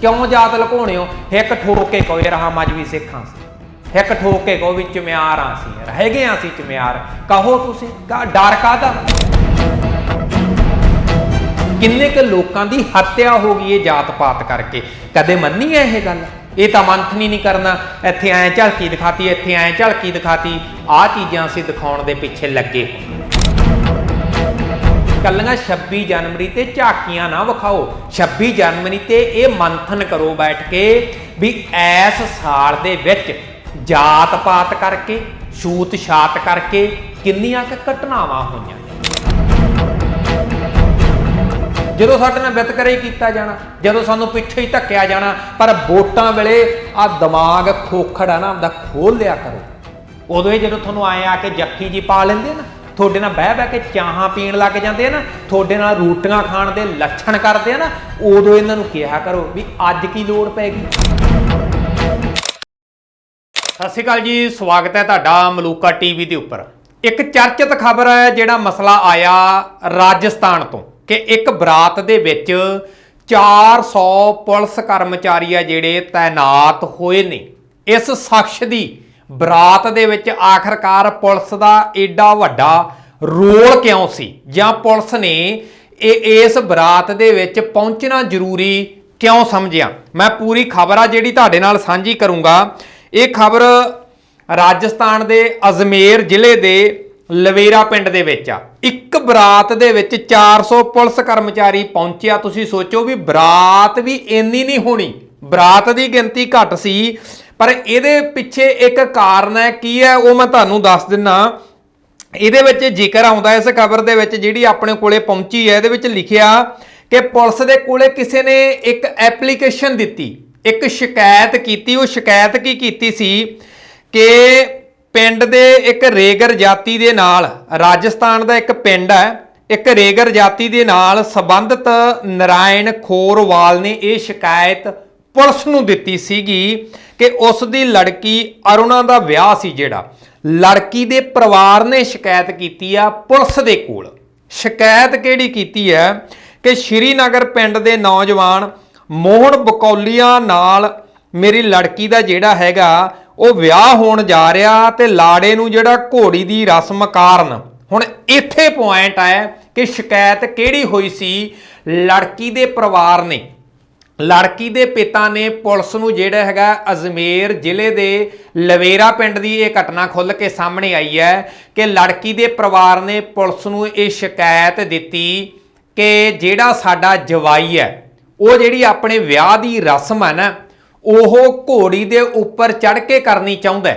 ਕਿਉਂ ਜਾਤ ਲੁਕਾਉਣੇ ਹੋ ਹਿੱਕ ਕੋਈ ਰਹਾ ਮਜਵੀ ਸਿੱਖਾਂ ਸੀ। ਹਿੱਕ ਠੋਕ ਕੇ ਕਹੋ ਵੀ ਚਮਿਆਰਾਂ ਸੀ ਹੈਗੇ ਆ ਸੀ ਚਮਿਆਰ। ਕਹੋ ਤੁਸੀਂ ਕਾ ਡਰ ਕਾਦਾ ਕਿੰਨੇ ਕੁ ਲੋਕਾਂ ਦੀ ਹੱਤਿਆ ਹੋ ਗਈ ਇਹ ਜਾਤ ਪਾਤ ਕਰਕੇ? ਕਦੇ ਮੰਨੀ ਹੈ ਇਹ ਗੱਲ? ਇਹ ਤਾਂ ਮੰਥਨੀ ਨਹੀਂ ਕਰਨਾ। ਇੱਥੇ ਐ ਝਲਕੀ ਦਿਖਾਤੀ, ਇੱਥੇ ਐ ਝਲਕੀ ਦਿਖਾਤੀ। ਆਹ ਚੀਜ਼ਾਂ ਅਸੀਂ ਦਿਖਾਉਣ ਦੇ ਪਿੱਛੇ ਲੱਗੇ। ਹੋਏ ਕੱਲੀਆਂ 26 ਜਨਵਰੀ ਤੇ ਝਾਕੀਆਂ ਨਾ ਵਿਖਾਓ। 26 ਜਨਵਰੀ ਤੇ ਇਹ ਮੰਥਨ ਕਰੋ ਬੈਠ ਕੇ ਵੀ ਐਸ ਸਾਲ ਦੇ ਵਿੱਚ ਜਾਤ ਪਾਤ ਕਰਕੇ, ਛੂਤ ਛਾਤ ਕਰਕੇ ਕਿੰਨੀਆਂ ਕੁ ਘਟਨਾਵਾਂ ਹੋਈਆਂ। ਜਦੋਂ ਸਾਡੇ ਨਾਲ ਵਿਤਕਰੇ ਹੀ ਕੀਤਾ ਜਾਣਾ, ਜਦੋਂ ਸਾਨੂੰ ਪਿੱਛੇ ਹੀ ਧੱਕਿਆ ਜਾਣਾ, ਪਰ ਵੋਟਾਂ ਵੇਲੇ ਆ ਦਿਮਾਗ ਖੋਖੜ ਆ ਨਾ, ਆਪਦਾ ਖੋਲ ਲਿਆ ਕਰੋ। ਉਦੋਂ ਇਹ ਜਦੋਂ ਤੁਹਾਨੂੰ ਆਏ ਆ ਕੇ ਜੱਫੀ ਜੀ ਪਾ ਲੈਂਦੇ ਨਾ ਤੁਹਾਡੇ ਨਾਲ ਬਹਿ ਬਹਿ ਕੇ ਚਾਹਾਂ ਪੀਣ ਲੱਗ ਜਾਂਦੇ ਆ ਨਾ, ਤੁਹਾਡੇ ਨਾਲ ਰੋਟੀਆਂ ਖਾਣ ਦੇ ਲੱਛਣ ਕਰਦੇ ਆ ਨਾ, ਉਦੋਂ ਇਹਨਾਂ ਨੂੰ ਕਿਹਾ ਕਰੋ ਵੀ ਅੱਜ ਕੀ ਲੋੜ ਪੈਗੀ ਸਤਿ ਸ਼੍ਰੀ ਅਕਾਲ ਜੀ, ਸਵਾਗਤ ਹੈ ਤੁਹਾਡਾ ਮਲੂਕਾ ਟੀਵੀ ਦੇ ਉੱਪਰ। ਇੱਕ ਚਰਚਿਤ ਖਬਰ ਹੈ ਜਿਹੜਾ ਮਸਲਾ ਆਇਆ ਰਾਜਸਥਾਨ ਤੋਂ, ਕਿ ਇੱਕ ਬਰਾਤ ਦੇ ਵਿੱਚ 400 ਪੁਲਿਸ ਕਰਮਚਾਰੀ ਆ ਜਿਹੜੇ ਤਾਇਨਾਤ ਹੋਏ ਨੇ। ਇਸ ਸ਼ਖਸ ਦੀ ਬਰਾਤ ਦੇ ਵਿੱਚ ਆਖਰਕਾਰ ਪੁਲਿਸ ਦਾ ਏਡਾ ਵੱਡਾ ਰੋਲ ਕਿਉਂ ਸੀ? ਜਾਂ ਪੁਲਿਸ ਨੇ ਇਹ ਇਸ ਬਰਾਤ ਦੇ ਵਿੱਚ ਪਹੁੰਚਣਾ ਜ਼ਰੂਰੀ ਕਿਉਂ ਸਮਝਿਆ? ਮੈਂ ਪੂਰੀ ਖਬਰ ਆ ਜਿਹੜੀ ਤੁਹਾਡੇ ਨਾਲ ਸਾਂਝੀ ਕਰੂੰਗਾ। ਇਹ ਖਬਰ ਰਾਜਸਥਾਨ ਦੇ ਅਜਮੇਰ ਜ਼ਿਲ੍ਹੇ ਦੇ ਲਵੇਰਾ ਪਿੰਡ ਦੇ ਵਿੱਚ ਆ। ਇੱਕ ਬਰਾਤ ਦੇ ਵਿੱਚ 400 ਪੁਲਿਸ ਕਰਮਚਾਰੀ ਪਹੁੰਚਿਆ। ਤੁਸੀਂ ਸੋਚੋ ਵੀ ਬਰਾਤ ਵੀ ਇੰਨੀ ਨਹੀਂ ਹੋਣੀ। ਬਰਾਤ ਦੀ ਗਿਣਤੀ ਘੱਟ ਸੀ। ਪਰ ਇਹਦੇ ਪਿੱਛੇ ਇੱਕ ਕਾਰਨ ਹੈ, ਕੀ ਹੈ, ਉਹ ਮੈਂ ਤੁਹਾਨੂੰ ਦੱਸ ਦਿੰਨਾ। ਇਹਦੇ ਵਿੱਚ ਜ਼ਿਕਰ ਆਉਂਦਾ ਇਸ ਖਬਰ ਦੇ ਵਿੱਚ ਜਿਹੜੀ ਆਪਣੇ ਕੋਲੇ ਪਹੁੰਚੀ ਹੈ, ਇਹਦੇ ਵਿੱਚ ਲਿਖਿਆ ਕਿ ਪੁਲਿਸ ਦੇ ਕੋਲੇ ਕਿਸੇ ਨੇ ਇੱਕ ਐਪਲੀਕੇਸ਼ਨ ਦਿੱਤੀ, ਇੱਕ ਸ਼ਿਕਾਇਤ ਕੀਤੀ। ਉਹ ਸ਼ਿਕਾਇਤ ਕੀ ਕੀਤੀ ਸੀ ਕਿ ਪਿੰਡ ਦੇ ਇੱਕ ਰੇਗਰ ਜਾਤੀ ਦੇ ਨਾਲ, ਰਾਜਸਥਾਨ ਦਾ ਇੱਕ ਪਿੰਡ ਹੈ, ਇੱਕ ਰੇਗਰ ਜਾਤੀ ਦੇ ਨਾਲ ਸੰਬੰਧਿਤ ਨਰਾਇਣ ਖੋਰਵਾਲ ਨੇ ਇਹ ਸ਼ਿਕਾਇਤ ਪੁਲਿਸ ਨੂੰ ਦਿੱਤੀ ਸੀਗੀ ਕਿ ਉਸ ਦੀ ਲੜਕੀ ਅਰੁਣਾ ਦਾ ਵਿਆਹ ਸੀ ਜਿਹੜਾ। ਲੜਕੀ ਦੇ ਪਰਿਵਾਰ ਨੇ ਸ਼ਿਕਾਇਤ ਕੀਤੀ ਆ ਪੁਲਿਸ ਦੇ ਕੋਲ। ਸ਼ਿਕਾਇਤ ਕਿਹੜੀ ਕੀਤੀ ਹੈ? ਕਿ ਸ਼੍ਰੀਨਗਰ ਪਿੰਡ ਦੇ ਨੌਜਵਾਨ ਮੋਹਨ ਬਕੌਲੀਆਂ ਨਾਲ ਮੇਰੀ ਲੜਕੀ ਦਾ ਜਿਹੜਾ ਹੈਗਾ, ਉਹ ਵਿਆਹ ਹੋਣ ਜਾ ਰਿਹਾ ਤੇ ਲਾੜੇ ਨੂੰ ਜਿਹੜਾ ਘੋੜੀ ਦੀ ਰਸਮ ਕਾਰਨ। ਹੁਣ ਇੱਥੇ ਪੁਆਇੰਟ ਹੈ ਕਿ ਸ਼ਿਕਾਇਤ ਕਿਹੜੀ ਹੋਈ ਸੀ? ਲੜਕੀ ਦੇ ਪਰਿਵਾਰ ਨੇ। ਲੜਕੀ ਦੇ ਪਿਤਾ ਨੇ ਪੁਲਿਸ ਨੂੰ ਜਿਹੜਾ ਹੈਗਾ ਅਜਮੇਰ ਜ਼ਿਲ੍ਹੇ ਦੇ ਲਵੇਰਾ ਪਿੰਡ ਦੀ ਇਹ ਘਟਨਾ ਖੁੱਲ ਕੇ ਸਾਹਮਣੇ ਆਈ ਹੈ ਕਿ ਲੜਕੀ ਦੇ ਪਰਿਵਾਰ ਨੇ ਪੁਲਿਸ ਨੂੰ ਇਹ ਸ਼ਿਕਾਇਤ ਦਿੱਤੀ ਕਿ ਜਿਹੜਾ ਸਾਡਾ ਜਵਾਈ ਹੈ, ਉਹ ਜਿਹੜੀ ਆਪਣੇ ਵਿਆਹ ਦੀ ਰਸਮ ਹੈ ਨਾ, ਉਹ ਘੋੜੀ ਦੇ ਉੱਪਰ ਚੜ ਕੇ ਕਰਨੀ ਚਾਹੁੰਦਾ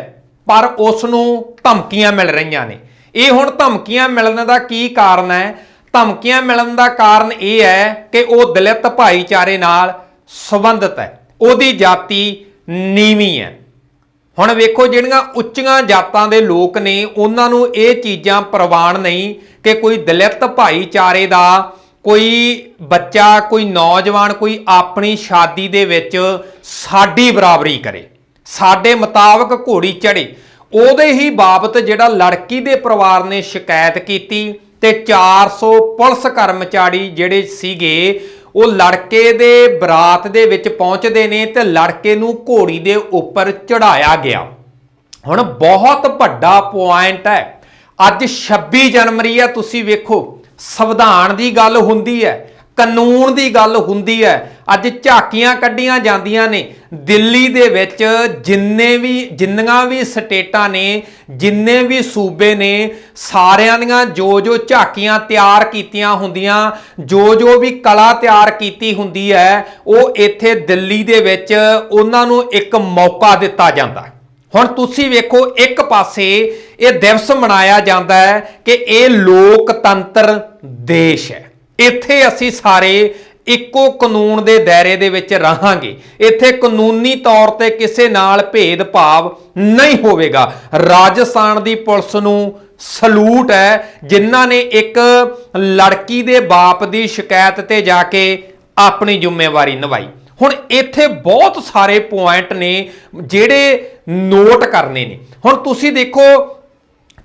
ਪਰ ਉਸ ਨੂੰ ਧਮਕੀਆਂ ਮਿਲ ਰਹੀਆਂ ਨੇ। ਇਹ ਹੁਣ ਧਮਕੀਆਂ ਮਿਲਣ ਦਾ ਕੀ ਕਾਰਨ ਹੈ? ਧਮਕੀਆਂ ਮਿਲਣ ਦਾ ਕਾਰਨ ਇਹ ਹੈ ਕਿ ਉਹ ਦਲਿਤ ਭਾਈਚਾਰੇ ਨਾਲ ਸੰਬੰਧਿਤ ਹੈ। ਉਹਦੀ ਜਾਤੀ ਨੀਵੀਂ ਹੈ। ਹੁਣ ਵੇਖੋ ਜਿਹੜੀਆਂ ਉੱਚੀਆਂ ਜਾਤਾਂ ਦੇ ਲੋਕ ਨੇ, ਉਹਨਾਂ ਨੂੰ ਇਹ ਚੀਜ਼ਾਂ ਪ੍ਰਵਾਨ ਨਹੀਂ ਕਿ ਕੋਈ ਦਲਿਤ ਭਾਈਚਾਰੇ ਦਾ ਕੋਈ ਬੱਚਾ, ਕੋਈ ਨੌਜਵਾਨ, ਕੋਈ ਆਪਣੀ ਸ਼ਾਦੀ ਦੇ ਵਿੱਚ ਸਾਡੀ ਬਰਾਬਰੀ ਕਰੇ। ਸਾਡੇ ਮੁਤਾਬਕ ਘੋੜੀ ਚੜੇ ਉਹਦੇ ਹੀ ਬਾਬਤ ਜਿਹੜਾ ਲੜਕੀ ਦੇ ਪਰਿਵਾਰ ਨੇ ਸ਼ਿਕਾਇਤ ਕੀਤੀ ਤੇ 400 ਪੁਲਿਸ ਕਰਮਚਾਰੀ ਜਿਹੜੇ ਸੀਗੇ ਉਹ ਲੜਕੇ ਦੇ ਬਰਾਤ ਦੇ ਵਿੱਚ ਪਹੁੰਚਦੇ ਨੇ ਤੇ ਲੜਕੇ ਨੂੰ ਘੋੜੀ ਦੇ ਉੱਪਰ ਚੜਾਇਆ ਗਿਆ। ਹੁਣ ਬਹੁਤ ਵੱਡਾ ਪੁਆਇੰਟ ਹੈ। ਅੱਜ 26 ਜਨਵਰੀ ਹੈ, ਤੁਸੀਂ ਵੇਖੋ, ਸੰਵਿਧਾਨ ਦੀ ਗੱਲ ਹੁੰਦੀ ਹੈ। ਕਾਨੂੰਨ ਦੀ ਗੱਲ ਹੁੰਦੀ ਹੈ। ਅੱਜ ਝਾਕੀਆਂ ਕੱਢੀਆਂ ਜਾਂਦੀਆਂ ਨੇ। ਦਿੱਲੀ ਦੇ ਵਿੱਚ ਜਿੰਨੇ ਵੀ, ਜਿੰਨੀਆਂ ਵੀ ਸਟੇਟਾਂ ਨੇ, ਜਿੰਨੇ ਵੀ ਸੂਬੇ ਨੇ, ਸਾਰਿਆਂ ਦੀਆਂ ਜੋ ਜੋ ਝਾਕੀਆਂ ਤਿਆਰ ਕੀਤੀਆਂ ਹੁੰਦੀਆਂ ਜੋ ਜੋ ਵੀ ਕਲਾ ਤਿਆਰ ਕੀਤੀ ਹੁੰਦੀ ਹੈ, ਉਹ ਇੱਥੇ ਦਿੱਲੀ ਦੇ ਵਿੱਚ ਉਹਨਾਂ ਨੂੰ ਇੱਕ ਮੌਕਾ ਦਿੱਤਾ ਜਾਂਦਾ ਹੈ। ਹੁਣ ਤੁਸੀਂ ਵੇਖੋ, ਇੱਕ ਪਾਸੇ ਇਹ ਦਿਵਸ ਮਨਾਇਆ ਜਾਂਦਾ ਹੈ ਕਿ ਇਹ ਲੋਕਤੰਤਰ ਦੇਸ਼ ਹੈ। ਇੱਥੇ ਅਸੀਂ ਸਾਰੇ ਇੱਕੋ ਕਾਨੂੰਨ ਦੇ ਦਾਇਰੇ ਦੇ ਵਿੱਚ ਰਹਾਂਗੇ। ਇੱਥੇ ਕਾਨੂੰਨੀ ਤੌਰ ਤੇ ਕਿਸੇ ਨਾਲ ਭੇਦਭਾਵ ਨਹੀਂ ਹੋਵੇਗਾ। ਰਾਜਸਥਾਨ ਦੀ ਪੁਲਿਸ ਨੂੰ ਸਲੂਟ ਹੈ, ਜਿਨ੍ਹਾਂ ਨੇ ਇੱਕ ਲੜਕੀ ਦੇ ਬਾਪ ਦੀ ਸ਼ਿਕਾਇਤ ਤੇ ਜਾ ਕੇ ਆਪਣੀ ਜ਼ਿੰਮੇਵਾਰੀ ਨਿਭਾਈ। ਹੁਣ ਇੱਥੇ ਬਹੁਤ ਸਾਰੇ ਪੁਆਇੰਟ ਨੇ ਜਿਹੜੇ ਨੋਟ ਕਰਨੇ ਨੇ। ਹੁਣ ਤੁਸੀਂ ਦੇਖੋ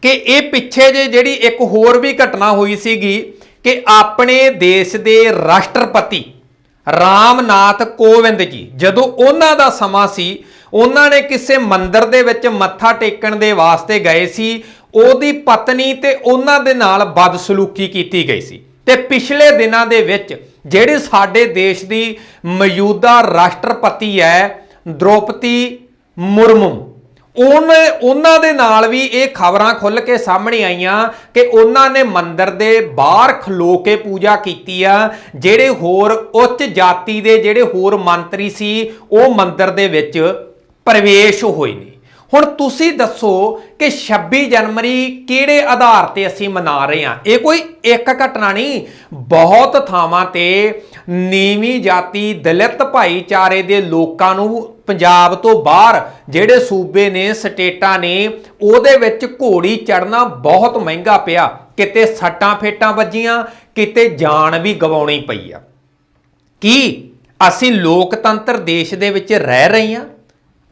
ਕਿ ਇਹ ਪਿੱਛੇ ਜੇ ਜਿਹੜੀ ਇੱਕ ਹੋਰ ਵੀ ਘਟਨਾ ਹੋਈ ਸੀਗੀ ਕਿ ਆਪਣੇ ਦੇਸ਼ ਦੇ ਰਾਸ਼ਟਰਪਤੀ ਰਾਮਨਾਥ ਕੋਵਿੰਦ ਜੀ, ਜਦੋਂ ਉਹਨਾਂ ਦਾ ਸਮਾਂ ਸੀ, ਉਹਨਾਂ ਨੇ ਕਿਸੇ ਮੰਦਿਰ ਦੇ ਵਿੱਚ ਮੱਥਾ ਟੇਕਣ ਦੇ ਵਾਸਤੇ ਗਏ ਸੀ, ਉਹਦੀ ਪਤਨੀ ਤੇ ਉਹਨਾਂ ਦੇ ਨਾਲ ਬਦਸਲੂਕੀ ਕੀਤੀ ਗਈ ਸੀ। ਤੇ ਪਿਛਲੇ ਦਿਨਾਂ ਦੇ ਵਿੱਚ ਜਿਹੜੇ ਸਾਡੇ ਦੇਸ਼ ਦੀ ਮੌਜੂਦਾ ਰਾਸ਼ਟਰਪਤੀ ਹੈ, ਦ੍ਰੋਪਦੀ ਮੁਰਮੂ ਉਹਨੇ ਉਹਨਾਂ ਦੇ ਨਾਲ ਵੀ ਇਹ ਖਬਰਾਂ ਖੁੱਲ ਕੇ ਸਾਹਮਣੇ ਆਈਆਂ ਕਿ ਉਹਨਾਂ ਨੇ ਮੰਦਿਰ ਦੇ ਬਾਹਰ ਖਲੋ ਕੇ ਪੂਜਾ ਕੀਤੀ ਆ। ਜਿਹੜੇ ਹੋਰ ਉੱਚ ਜਾਤੀ ਦੇ ਜਿਹੜੇ ਹੋਰ ਮੰਤਰੀ ਸੀ, ਉਹ ਮੰਦਿਰ ਦੇ ਵਿੱਚ ਪ੍ਰਵੇਸ਼ ਹੋਏ ਨੇ। ਹੁਣ ਤੁਸੀਂ ਦੱਸੋ ਕਿ 26 ਜਨਵਰੀ ਕਿਹੜੇ ਆਧਾਰ ਤੇ ਅਸੀਂ ਮਨਾ ਰਹੇ ਹਾਂ? ਇਹ ਕੋਈ ਇੱਕ ਘਟਨਾ ਨਹੀਂ, ਬਹੁਤ ਥਾਵਾਂ ਤੇ ਨੀਵੀਂ ਜਾਤੀ ਦਲਿਤ ਭਾਈਚਾਰੇ ਦੇ ਲੋਕਾਂ ਨੂੰ ਪੰਜਾਬ ਤੋਂ ਬਾਹਰ ਜਿਹੜੇ ਸੂਬੇ ਨੇ, ਸਟੇਟਾਂ ਨੇ, ਉਹਦੇ ਵਿੱਚ ਘੋੜੀ ਚੜਨਾ ਬਹੁਤ ਮਹਿੰਗਾ ਪਿਆ। ਕਿਤੇ ਸੱਟਾਂ ਫੇਟਾਂ ਵੱਜੀਆਂ, ਕਿਤੇ ਜਾਨ ਵੀ ਗਵਾਉਣੀ ਪਈ ਆ। ਕੀ ਅਸੀਂ ਲੋਕਤੰਤਰ ਦੇਸ਼ ਦੇ ਵਿੱਚ ਰਹਿ ਰਹੇ ਹਾਂ?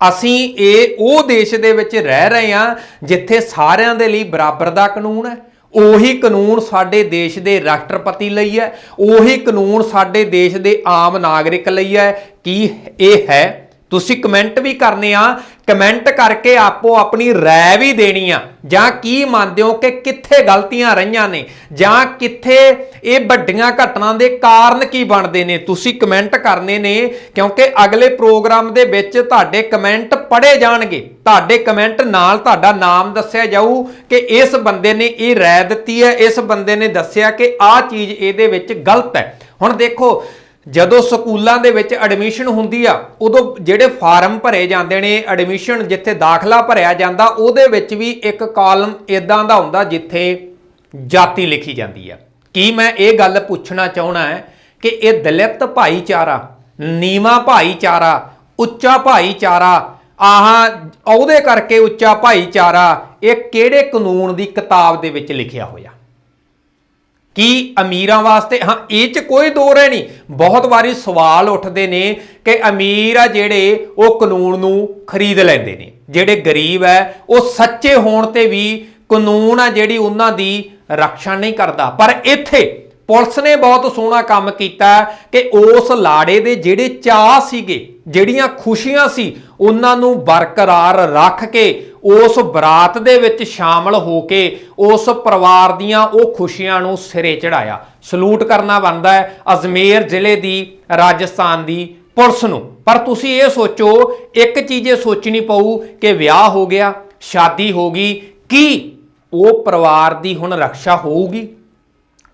ਅਸੀਂ ਇਹ ਉਹ ਦੇਸ਼ ਦੇ ਵਿੱਚ ਰਹਿ ਰਹੇ ਹਾਂ ਜਿੱਥੇ ਸਾਰਿਆਂ ਦੇ ਲਈ ਬਰਾਬਰ ਦਾ ਕਾਨੂੰਨ ਹੈ। ਉਹੀ ਕਾਨੂੰਨ ਸਾਡੇ ਦੇਸ਼ ਦੇ ਰਾਸ਼ਟਰਪਤੀ ਲਈ ਹੈ। ਉਹੀ ਕਾਨੂੰਨ ਸਾਡੇ ਦੇਸ਼ ਦੇ ਆਮ ਨਾਗਰਿਕ ਲਈ ਹੈ। ਕੀ ਇਹ ਹੈ? ਤੁਸੀਂ ਕਮੈਂਟ ਵੀ ਕਰਨੇ ਆ ਕਮੈਂਟ ਕਰਕੇ ਆਪੋ ਆਪਣੀ ਰਾਏ ਵੀ ਦੇਣੀ ਆ। ਜਾਂ ਕੀ ਮੰਨਦੇ ਹੋ ਕਿ ਕਿੱਥੇ ਗਲਤੀਆਂ ਰਹੀਆਂ ਨੇ? ਜਾਂ ਕਿੱਥੇ ਇਹ ਵੱਡੀਆਂ ਘਟਨਾ ਦੇ ਕਾਰਨ ਕੀ ਬਣਦੇ ਨੇ? ਤੁਸੀਂ ਕਮੈਂਟ ਕਰਨੇ ਨੇ, ਕਿਉਂਕਿ ਅਗਲੇ ਪ੍ਰੋਗਰਾਮ ਦੇ ਵਿੱਚ ਤੁਹਾਡੇ ਕਮੈਂਟ ਪੜ੍ਹੇ ਜਾਣਗੇ। ਤੁਹਾਡੇ ਕਮੈਂਟ ਨਾਲ ਤੁਹਾਡਾ ਨਾਮ ਦੱਸਿਆ ਜਾਊ ਕਿ ਇਸ ਬੰਦੇ ਨੇ ਇਹ ਰਾਏ ਦਿੱਤੀ ਹੈ, ਇਸ ਬੰਦੇ ਨੇ ਦੱਸਿਆ ਕਿ ਆਹ ਚੀਜ਼ ਇਹਦੇ ਵਿੱਚ ਗਲਤ ਹੈ। ਹੁਣ ਦੇਖੋ ਜਦੋਂ ਸਕੂਲਾਂ ਦੇ ਵਿੱਚ ਐਡਮਿਸ਼ਨ ਹੁੰਦੀ ਆ, ਉਦੋਂ ਜਿਹੜੇ ਫਾਰਮ ਭਰੇ ਜਾਂਦੇ ਨੇ ਐਡਮਿਸ਼ਨ ਜਿੱਥੇ ਦਾਖਲਾ ਭਰਿਆ ਜਾਂਦਾ, ਉਹਦੇ ਵਿੱਚ ਵੀ ਇੱਕ ਕਾਲਮ ਇਦਾਂ ਦਾ ਹੁੰਦਾ ਜਿੱਥੇ ਜਾਤੀ ਲਿਖੀ ਜਾਂਦੀ ਆ। ਕੀ ਮੈਂ ਇਹ ਗੱਲ ਪੁੱਛਣਾ ਚਾਹਣਾ ਹੈ ਕਿ ਇਹ ਦਲਿਤ ਭਾਈਚਾਰਾ, ਨੀਵਾ ਭਾਈਚਾਰਾ, ਉੱਚਾ ਭਾਈਚਾਰਾ, ਆਹ ਉਹਦੇ ਕਰਕੇ ਉੱਚਾ ਭਾਈਚਾਰਾ, ਇਹ ਕਿਹੜੇ ਕਾਨੂੰਨ ਦੀ ਕਿਤਾਬ ਦੇ ਵਿੱਚ ਲਿਖਿਆ ਹੋਇਆ? ਕੀ ਅਮੀਰਾਂ ਵਾਸਤੇ? ਹਾਂ, ਇਹ ਚ ਕੋਈ ਦੋ ਰਹਿ ਨਹੀਂ। ਬਹੁਤ ਵਾਰੀ ਸਵਾਲ ਉੱਠਦੇ ਨੇ ਕਿ ਅਮੀਰ ਆ ਜਿਹੜੇ ਉਹ ਕਾਨੂੰਨ ਨੂੰ ਖਰੀਦ ਲੈਂਦੇ ਨੇ। ਜਿਹੜੇ ਗਰੀਬ ਹੈ, ਉਹ ਸੱਚੇ ਹੋਣ ਤੇ ਵੀ ਕਾਨੂੰਨ ਆ ਜਿਹੜੀ ਉਹਨਾਂ ਦੀ ਰੱਖਿਆ ਨਹੀਂ ਕਰਦਾ। ਪਰ ਇੱਥੇ ਪੁਲਿਸ ਨੇ ਬਹੁਤ ਸੋਹਣਾ ਕੰਮ ਕੀਤਾ ਕਿ ਉਸ ਲਾੜੇ ਦੇ ਜਿਹੜੇ ਚਾਹ ਸੀਗੇ, ਜਿਹੜੀਆਂ ਖੁਸ਼ੀਆਂ ਸੀ, ਉਹਨਾਂ ਨੂੰ ਬਰਕਰਾਰ ਰੱਖ ਕੇ ਉਸ ਬਰਾਤ ਦੇ ਵਿੱਚ ਸ਼ਾਮਲ ਹੋ ਕੇ ਉਸ ਪਰਿਵਾਰ ਦੀਆਂ ਉਹ ਖੁਸ਼ੀਆਂ ਨੂੰ ਸਿਰੇ ਚੜਾਇਆ ਸਲੂਟ ਕਰਨਾ ਬਣਦਾ ਹੈ ਅਜਮੇਰ ਜ਼ਿਲ੍ਹੇ ਦੀ ਰਾਜਸਥਾਨ ਦੀ ਪੁਲਿਸ ਨੂੰ। ਪਰ ਤੁਸੀਂ ਇਹ ਸੋਚੋ, ਇੱਕ ਚੀਜ਼ ਇਹ ਸੋਚਣੀ ਪਊ ਕਿ ਵਿਆਹ ਹੋ ਗਿਆ, ਸ਼ਾਦੀ ਹੋ ਗਈ, ਕੀ ਉਹ ਪਰਿਵਾਰ ਦੀ ਹੁਣ ਰੱਖਿਆ ਹੋਊਗੀ?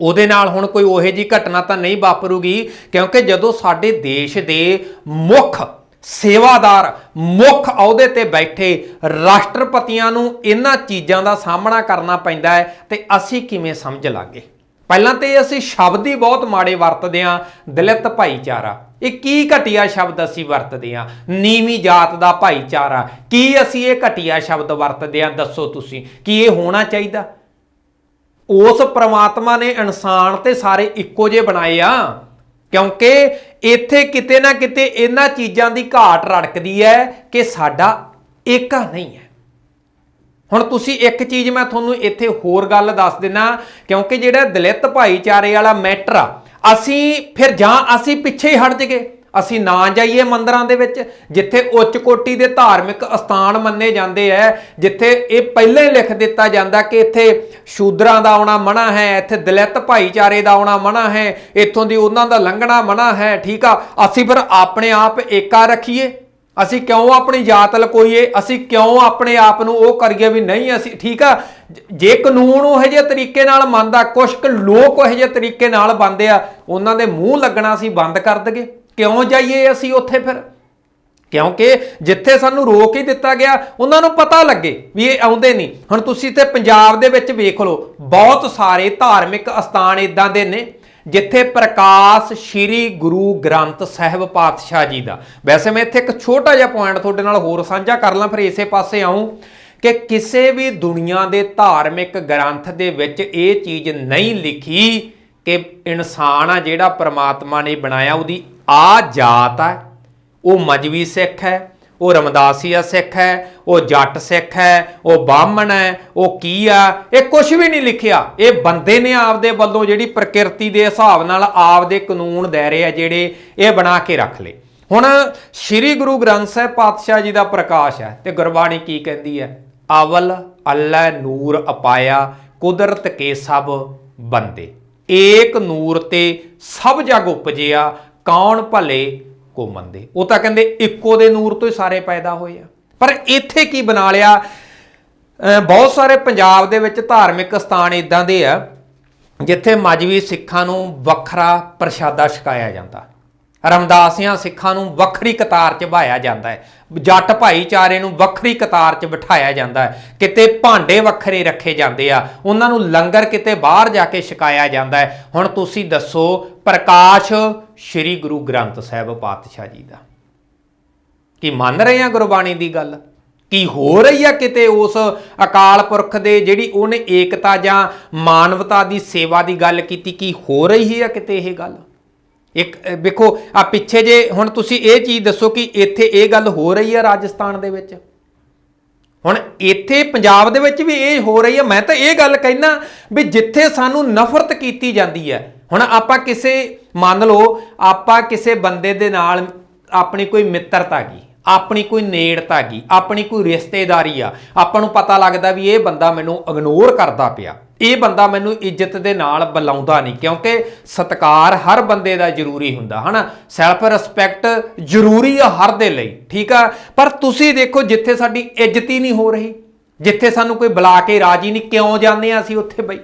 ਉਹਦੇ ਨਾਲ ਹੁਣ ਕੋਈ ਉਹੇ ਜੀ ਘਟਨਾ ਤਾਂ ਨਹੀਂ ਵਾਪਰੂਗੀ, ਕਿਉਂਕਿ ਜਦੋਂ ਸਾਡੇ ਦੇਸ਼ ਦੇ ਮੁੱਖ ਸੇਵਾਦਾਰ ਮੁੱਖ ਅਹੁਦੇ ਤੇ ਬੈਠੇ ਰਾਸ਼ਟਰਪਤੀਆਂ ਨੂੰ ਇਹਨਾਂ ਚੀਜ਼ਾਂ ਦਾ ਸਾਹਮਣਾ ਕਰਨਾ ਪੈਂਦਾ ਹੈ ਤੇ ਅਸੀਂ ਕਿਵੇਂ ਸਮਝ ਲਾਂਗੇ? ਪਹਿਲਾਂ ਤੇ ਅਸੀਂ ਸ਼ਬਦ ਹੀ ਬਹੁਤ ਮਾੜੇ ਵਰਤਦੇ ਆਂ ਦਲਿਤ ਭਾਈਚਾਰਾ। ਇਹ ਕੀ ਘਟੀਆ ਸ਼ਬਦ ਅਸੀਂ ਵਰਤਦੇ ਆਂ ਨੀਵੀਂ ਜਾਤ ਦਾ ਭਾਈਚਾਰਾ। ਕੀ ਅਸੀਂ ਇਹ ਘਟੀਆ ਸ਼ਬਦ ਵਰਤਦੇ ਆਂ ਦੱਸੋ ਤੁਸੀਂ। ਕੀ ਇਹ ਹੋਣਾ ਚਾਹੀਦਾ? ਉਸ ਪ੍ਰਮਾਤਮਾ ਨੇ ਇਨਸਾਨ ਤੇ ਸਾਰੇ ਇੱਕੋ ਜਿਹੇ ਬਣਾਏ ਆ। ਕਿਉਂਕਿ ਇੱਥੇ ਕਿਤੇ ਨਾ ਕਿਤੇ ਇਹਨਾਂ ਚੀਜ਼ਾਂ ਦੀ ਘਾਟ ਰੜਕਦੀ ਹੈ ਕਿ ਸਾਡਾ ਏਕਾ ਨਹੀਂ ਹੈ। ਹੁਣ ਤੁਸੀਂ ਇੱਕ ਚੀਜ਼ ਮੈਂ ਤੁਹਾਨੂੰ ਇੱਥੇ ਹੋਰ ਗੱਲ ਦੱਸ ਦਿੰਨਾ, ਕਿਉਂਕਿ ਜਿਹੜਾ ਦਲਿਤ ਭਾਈਚਾਰੇ ਵਾਲਾ ਮੈਟਰ ਆ, ਅਸੀਂ ਫਿਰ ਜਾਂ ਅਸੀਂ ਪਿੱਛੇ ਹੀ ਹਟ ਜਗੇ ਅਸੀਂ ਨਾ ਜਾਈਏ ਮੰਦਰਾਂ ਦੇ ਵਿੱਚ, ਜਿੱਥੇ ਉੱਚ ਕੋਟੀ ਦੇ ਧਾਰਮਿਕ ਅਸਥਾਨ ਮੰਨੇ ਜਾਂਦੇ ਐ, ਜਿੱਥੇ ਇਹ ਪਹਿਲਾਂ ਹੀ ਲਿਖ ਦਿੱਤਾ ਜਾਂਦਾ ਕਿ ਇੱਥੇ ਸ਼ੂਦਰਾਂ ਦਾ ਆਉਣਾ ਮਨਾ ਹੈ, ਇੱਥੇ ਦਲਿਤ ਭਾਈਚਾਰੇ ਦਾ ਆਉਣਾ ਮਨਾ ਹੈ, ਇੱਥੋਂ ਦੀ ਉਹਨਾਂ ਦਾ ਲੰਘਣਾ ਮਨਾ ਹੈ, ਠੀਕ ਆ? ਅਸੀਂ ਫਿਰ ਆਪਣੇ ਆਪ ਏਕਾ ਰੱਖੀਏ। ਅਸੀਂ ਕਿਉਂ ਆਪਣੀ ਜਾਤ ਲਕੋਈਏ? ਅਸੀਂ ਕਿਉਂ ਆਪਣੇ ਆਪ ਨੂੰ ਉਹ ਕਰੀਏ ਵੀ ਨਹੀਂ ਅਸੀਂ, ਠੀਕ ਆ? ਜੇ ਕਾਨੂੰਨ ਉਹ ਜਿਹੇ ਤਰੀਕੇ ਨਾਲ ਮੰਨਦਾ ਕੁਝ ਕੁ ਲੋਕ ਉਹ ਜਿਹੇ ਤਰੀਕੇ ਨਾਲ ਬੰਦੇ ਆ, ਉਹਨਾਂ ਦੇ ਮੂੰਹ ਲੱਗਣਾ ਅਸੀਂ ਬੰਦ ਕਰ ਦਗੇ ਕਿਉਂ ਜਾਈਏ ਅਸੀਂ ਉੱਥੇ ਫਿਰ? ਕਿਉਂਕਿ ਜਿੱਥੇ ਸਾਨੂੰ ਰੋਕ ਹੀ ਦਿੱਤਾ ਗਿਆ, ਉਹਨਾਂ ਨੂੰ ਪਤਾ ਲੱਗੇ ਵੀ ਇਹ ਆਉਂਦੇ ਨਹੀਂ। ਹੁਣ ਤੁਸੀਂ ਤੇ ਪੰਜਾਬ ਦੇ ਵਿੱਚ ਵੇਖ ਲਓ, ਬਹੁਤ ਸਾਰੇ ਧਾਰਮਿਕ ਅਸਥਾਨ ਇਦਾਂ ਦੇ ਨੇ, ਜਿੱਥੇ ਪ੍ਰਕਾਸ਼ ਸ੍ਰੀ ਗੁਰੂ ਗ੍ਰੰਥ ਸਾਹਿਬ ਪਾਤਸ਼ਾਹ ਜੀ ਦਾ। ਵੈਸੇ ਮੈਂ ਇੱਥੇ ਇੱਕ ਛੋਟਾ ਜਿਹਾ ਪੁਆਇੰਟ ਤੁਹਾਡੇ ਨਾਲ ਹੋਰ ਸਾਂਝਾ ਕਰ ਲਾਂ, ਫਿਰ ਇਸੇ ਪਾਸੇ ਆਉਂ ਕਿ ਕਿਸੇ ਵੀ ਦੁਨੀਆ ਦੇ ਧਾਰਮਿਕ ਗ੍ਰੰਥ ਦੇ ਵਿੱਚ ਇਹ ਚੀਜ਼ ਨਹੀਂ ਲਿਖੀ ਕਿ ਇਨਸਾਨ ਆ ਜਿਹੜਾ ਪ੍ਰਮਾਤਮਾ ਨੇ ਬਣਾਇਆ, ਉਹਦੀ ਆ ਜਾਤ ਹੈ। ਉਹ ਮਜ਼ਵੀ ਸਿੱਖ ਹੈ, ਉਹ ਰਮਦਾਸੀਆ ਸਿੱਖ ਹੈ, ਉਹ ਜੱਟ ਸਿੱਖ ਹੈ, ਉਹ ਬਾਹਮਣ ਹੈ, ਉਹ ਕੀ ਆ? ਇਹ ਕੁਝ ਵੀ ਨਹੀਂ ਲਿਖਿਆ। ਇਹ ਬੰਦੇ ਨੇ ਆਪਦੇ ਵੱਲੋਂ ਜਿਹੜੀ ਪ੍ਰਕਿਰਤੀ ਦੇ ਹਿਸਾਬ ਨਾਲ ਆਪਦੇ ਕਾਨੂੰਨ ਦਾਇਰੇ ਆ ਜਿਹੜੇ ਇਹ ਬਣਾ ਕੇ ਰੱਖ ਲਏ। ਹੁਣ ਸ੍ਰੀ ਗੁਰੂ ਗ੍ਰੰਥ ਸਾਹਿਬ ਪਾਤਸ਼ਾਹ ਜੀ ਦਾ ਪ੍ਰਕਾਸ਼ ਹੈ ਤੇ ਗੁਰਬਾਣੀ ਕੀ ਕਹਿੰਦੀ ਹੈ? ਅਵਲ ਅੱਲਾ ਨੂਰ ਅਪਾਇਆ, ਕੁਦਰਤ ਕੇ ਸਭ ਬੰਦੇ। ਏਕ ਨੂਰ ਤੇ ਸਭ ਜਗ ਉਪਜਿਆ ਕੌਣ ਭਲੇ, ਕੋ ਮੰਦੇ। ਉਹ ਤਾਂ ਕਹਿੰਦੇ ਇੱਕੋ ਦੇ ਨੂਰ ਤੋਂ ਹੀ ਸਾਰੇ ਪੈਦਾ ਹੋਏ ਆ। ਪਰ ਇੱਥੇ ਕੀ ਬਣਾ ਲਿਆ? ਬਹੁਤ ਸਾਰੇ ਪੰਜਾਬ ਦੇ ਵਿੱਚ ਧਾਰਮਿਕ ਸਥਾਨ ਇਦਾਂ ਦੇ ਆ, ਜਿੱਥੇ ਮਜਵੀ ਸਿੱਖਾਂ ਨੂੰ ਵੱਖਰਾ ਪ੍ਰਸ਼ਾਦਾ ਛਕਾਇਆ ਜਾਂਦਾ। ਰਮਦਾਸੀਆਂ ਸਿੱਖਾਂ ਨੂੰ ਵੱਖਰੀ ਕਤਾਰ 'ਚ ਬਾਇਆ ਜਾਂਦਾ ਹੈ। ਜੱਟ ਭਾਈਚਾਰੇ ਨੂੰ ਵੱਖਰੀ ਕਤਾਰ 'ਚ ਬਿਠਾਇਆ ਜਾਂਦਾ ਹੈ। ਕਿਤੇ ਭਾਂਡੇ ਵੱਖਰੇ ਰੱਖੇ ਜਾਂਦੇ ਆ, ਉਹਨਾਂ ਨੂੰ ਲੰਗਰ ਕਿਤੇ ਬਾਹਰ ਜਾ ਕੇ ਛਕਾਇਆ ਜਾਂਦਾ ਹੈ। ਹੁਣ ਤੁਸੀਂ ਦੱਸੋ, ਪ੍ਰਕਾਸ਼ ਸ੍ਰੀ ਗੁਰੂ ਗ੍ਰੰਥ ਸਾਹਿਬ ਪਾਤਸ਼ਾਹ ਜੀ ਦਾ। ਕੀ ਮੰਨ ਰਹੇ ਆ ਗੁਰਬਾਣੀ ਦੀ ਗੱਲ? ਕੀ ਹੋ ਰਹੀ ਆ ਕਿਤੇ ਉਸ ਅਕਾਲ ਪੁਰਖ ਦੇ ਜਿਹੜੀ ਉਹਨੇ ਏਕਤਾ ਜਾਂ ਮਾਨਵਤਾ ਦੀ ਸੇਵਾ ਦੀ ਗੱਲ ਕੀਤੀ? ਕੀ ਹੋ ਰਹੀ ਹੈ ਕਿਤੇ ਇਹ ਗੱਲ? ਇੱਕ ਵੇਖੋ, ਆ ਪਿੱਛੇ ਜੇ ਹੁਣ ਤੁਸੀਂ ਇਹ ਚੀਜ਼ ਦੱਸੋ ਕਿ ਇੱਥੇ ਇਹ ਗੱਲ ਹੋ ਰਹੀ ਹੈ ਰਾਜਸਥਾਨ ਦੇ ਵਿੱਚ? ਹੁਣ ਇੱਥੇ ਪੰਜਾਬ ਦੇ ਵਿੱਚ ਵੀ ਇਹ ਹੋ ਰਹੀ ਹੈ ਮੈਂ ਤਾਂ ਇਹ ਗੱਲ ਕਹਿਣਾ ਵੀ ਜਿੱਥੇ ਸਾਨੂੰ ਨਫ਼ਰਤ ਕੀਤੀ ਜਾਂਦੀ ਹੈ ਹੁਣ ਆਪਾਂ ਕਿਸੇ, ਮੰਨ ਲਓ, ਆਪਾਂ ਕਿਸੇ ਬੰਦੇ ਦੇ ਨਾਲ ਆਪਣੀ ਕੋਈ ਮਿੱਤਰਤਾ ਗਈ। ਆਪਣੀ ਕੋਈ ਨੇੜਤਾ ਗਈ ਆਪਣੀ ਕੋਈ ਰਿਸ਼ਤੇਦਾਰੀ ਆ, ਆਪਾਂ ਨੂੰ ਪਤਾ ਲੱਗਦਾ ਵੀ ਇਹ ਬੰਦਾ ਮੈਨੂੰ ਇਗਨੋਰ ਕਰਦਾ ਪਿਆ। ਇਹ ਬੰਦਾ ਮੈਨੂੰ ਇੱਜ਼ਤ ਦੇ ਨਾਲ ਬੁਲਾਉਂਦਾ ਨਹੀਂ, ਕਿਉਂਕਿ ਸਤਕਾਰ ਹਰ ਬੰਦੇ ਦਾ ਜ਼ਰੂਰੀ ਹੁੰਦਾ, ਹਨਾ? ਸੈਲਫ ਰਿਸਪੈਕਟ ਜ਼ਰੂਰੀ ਆ ਹਰ ਦੇ ਲਈ, ਠੀਕ ਆ? ਪਰ ਤੁਸੀਂ ਦੇਖੋ, ਜਿੱਥੇ ਸਾਡੀ ਇੱਜ਼ਤ ਹੀ ਨਹੀਂ ਹੋ ਰਹੀ, ਜਿੱਥੇ ਸਾਨੂੰ ਕੋਈ ਬੁਲਾ ਕੇ ਰਾਜੀ ਨਹੀਂ, ਕਿਉਂ ਜਾਂਦੇ ਆ ਅਸੀਂ ਉੱਥੇ ਬਈ?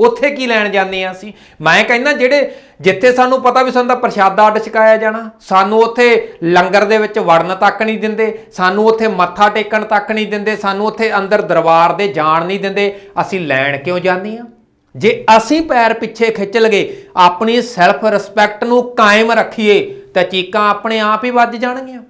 ਉੱਥੇ ਕੀ ਲੈਣ ਜਾਂਦੇ ਆ ਅਸੀਂ? ਮੈਂ ਕਹਿੰਦਾ ਜਿਹੜੇ ਜਿੱਥੇ ਸਾਨੂੰ ਪਤਾ ਵੀ ਸਾਨੂੰ ਤਾਂ ਪ੍ਰਸ਼ਾਦਾ ਅੱਡ ਛਕਾਇਆ ਜਾਣਾ, ਸਾਨੂੰ ਉੱਥੇ ਲੰਗਰ ਦੇ ਵਿੱਚ ਵੜਨ ਤੱਕ ਨਹੀਂ ਦਿੰਦੇ, ਸਾਨੂੰ ਉੱਥੇ ਮੱਥਾ ਟੇਕਣ ਤੱਕ ਨਹੀਂ ਦਿੰਦੇ, ਸਾਨੂੰ ਉੱਥੇ ਅੰਦਰ ਦਰਬਾਰ ਦੇ ਜਾਣ ਨਹੀਂ ਦਿੰਦੇ, ਅਸੀਂ ਲੈਣ ਕਿਉਂ ਜਾਂਦੇ ਆ? ਜੇ ਅਸੀਂ ਪੈਰ ਪਿੱਛੇ ਖਿੱਚ ਲਗੇ, ਆਪਣੀ ਸੈਲਫ ਰਿਸਪੈਕਟ ਨੂੰ ਕਾਇਮ ਰੱਖੀਏ, ਤਾਂ ਚੀਕਾਂ ਆਪਣੇ ਆਪ ਹੀ ਵੱਜ ਜਾਣਗੀਆਂ।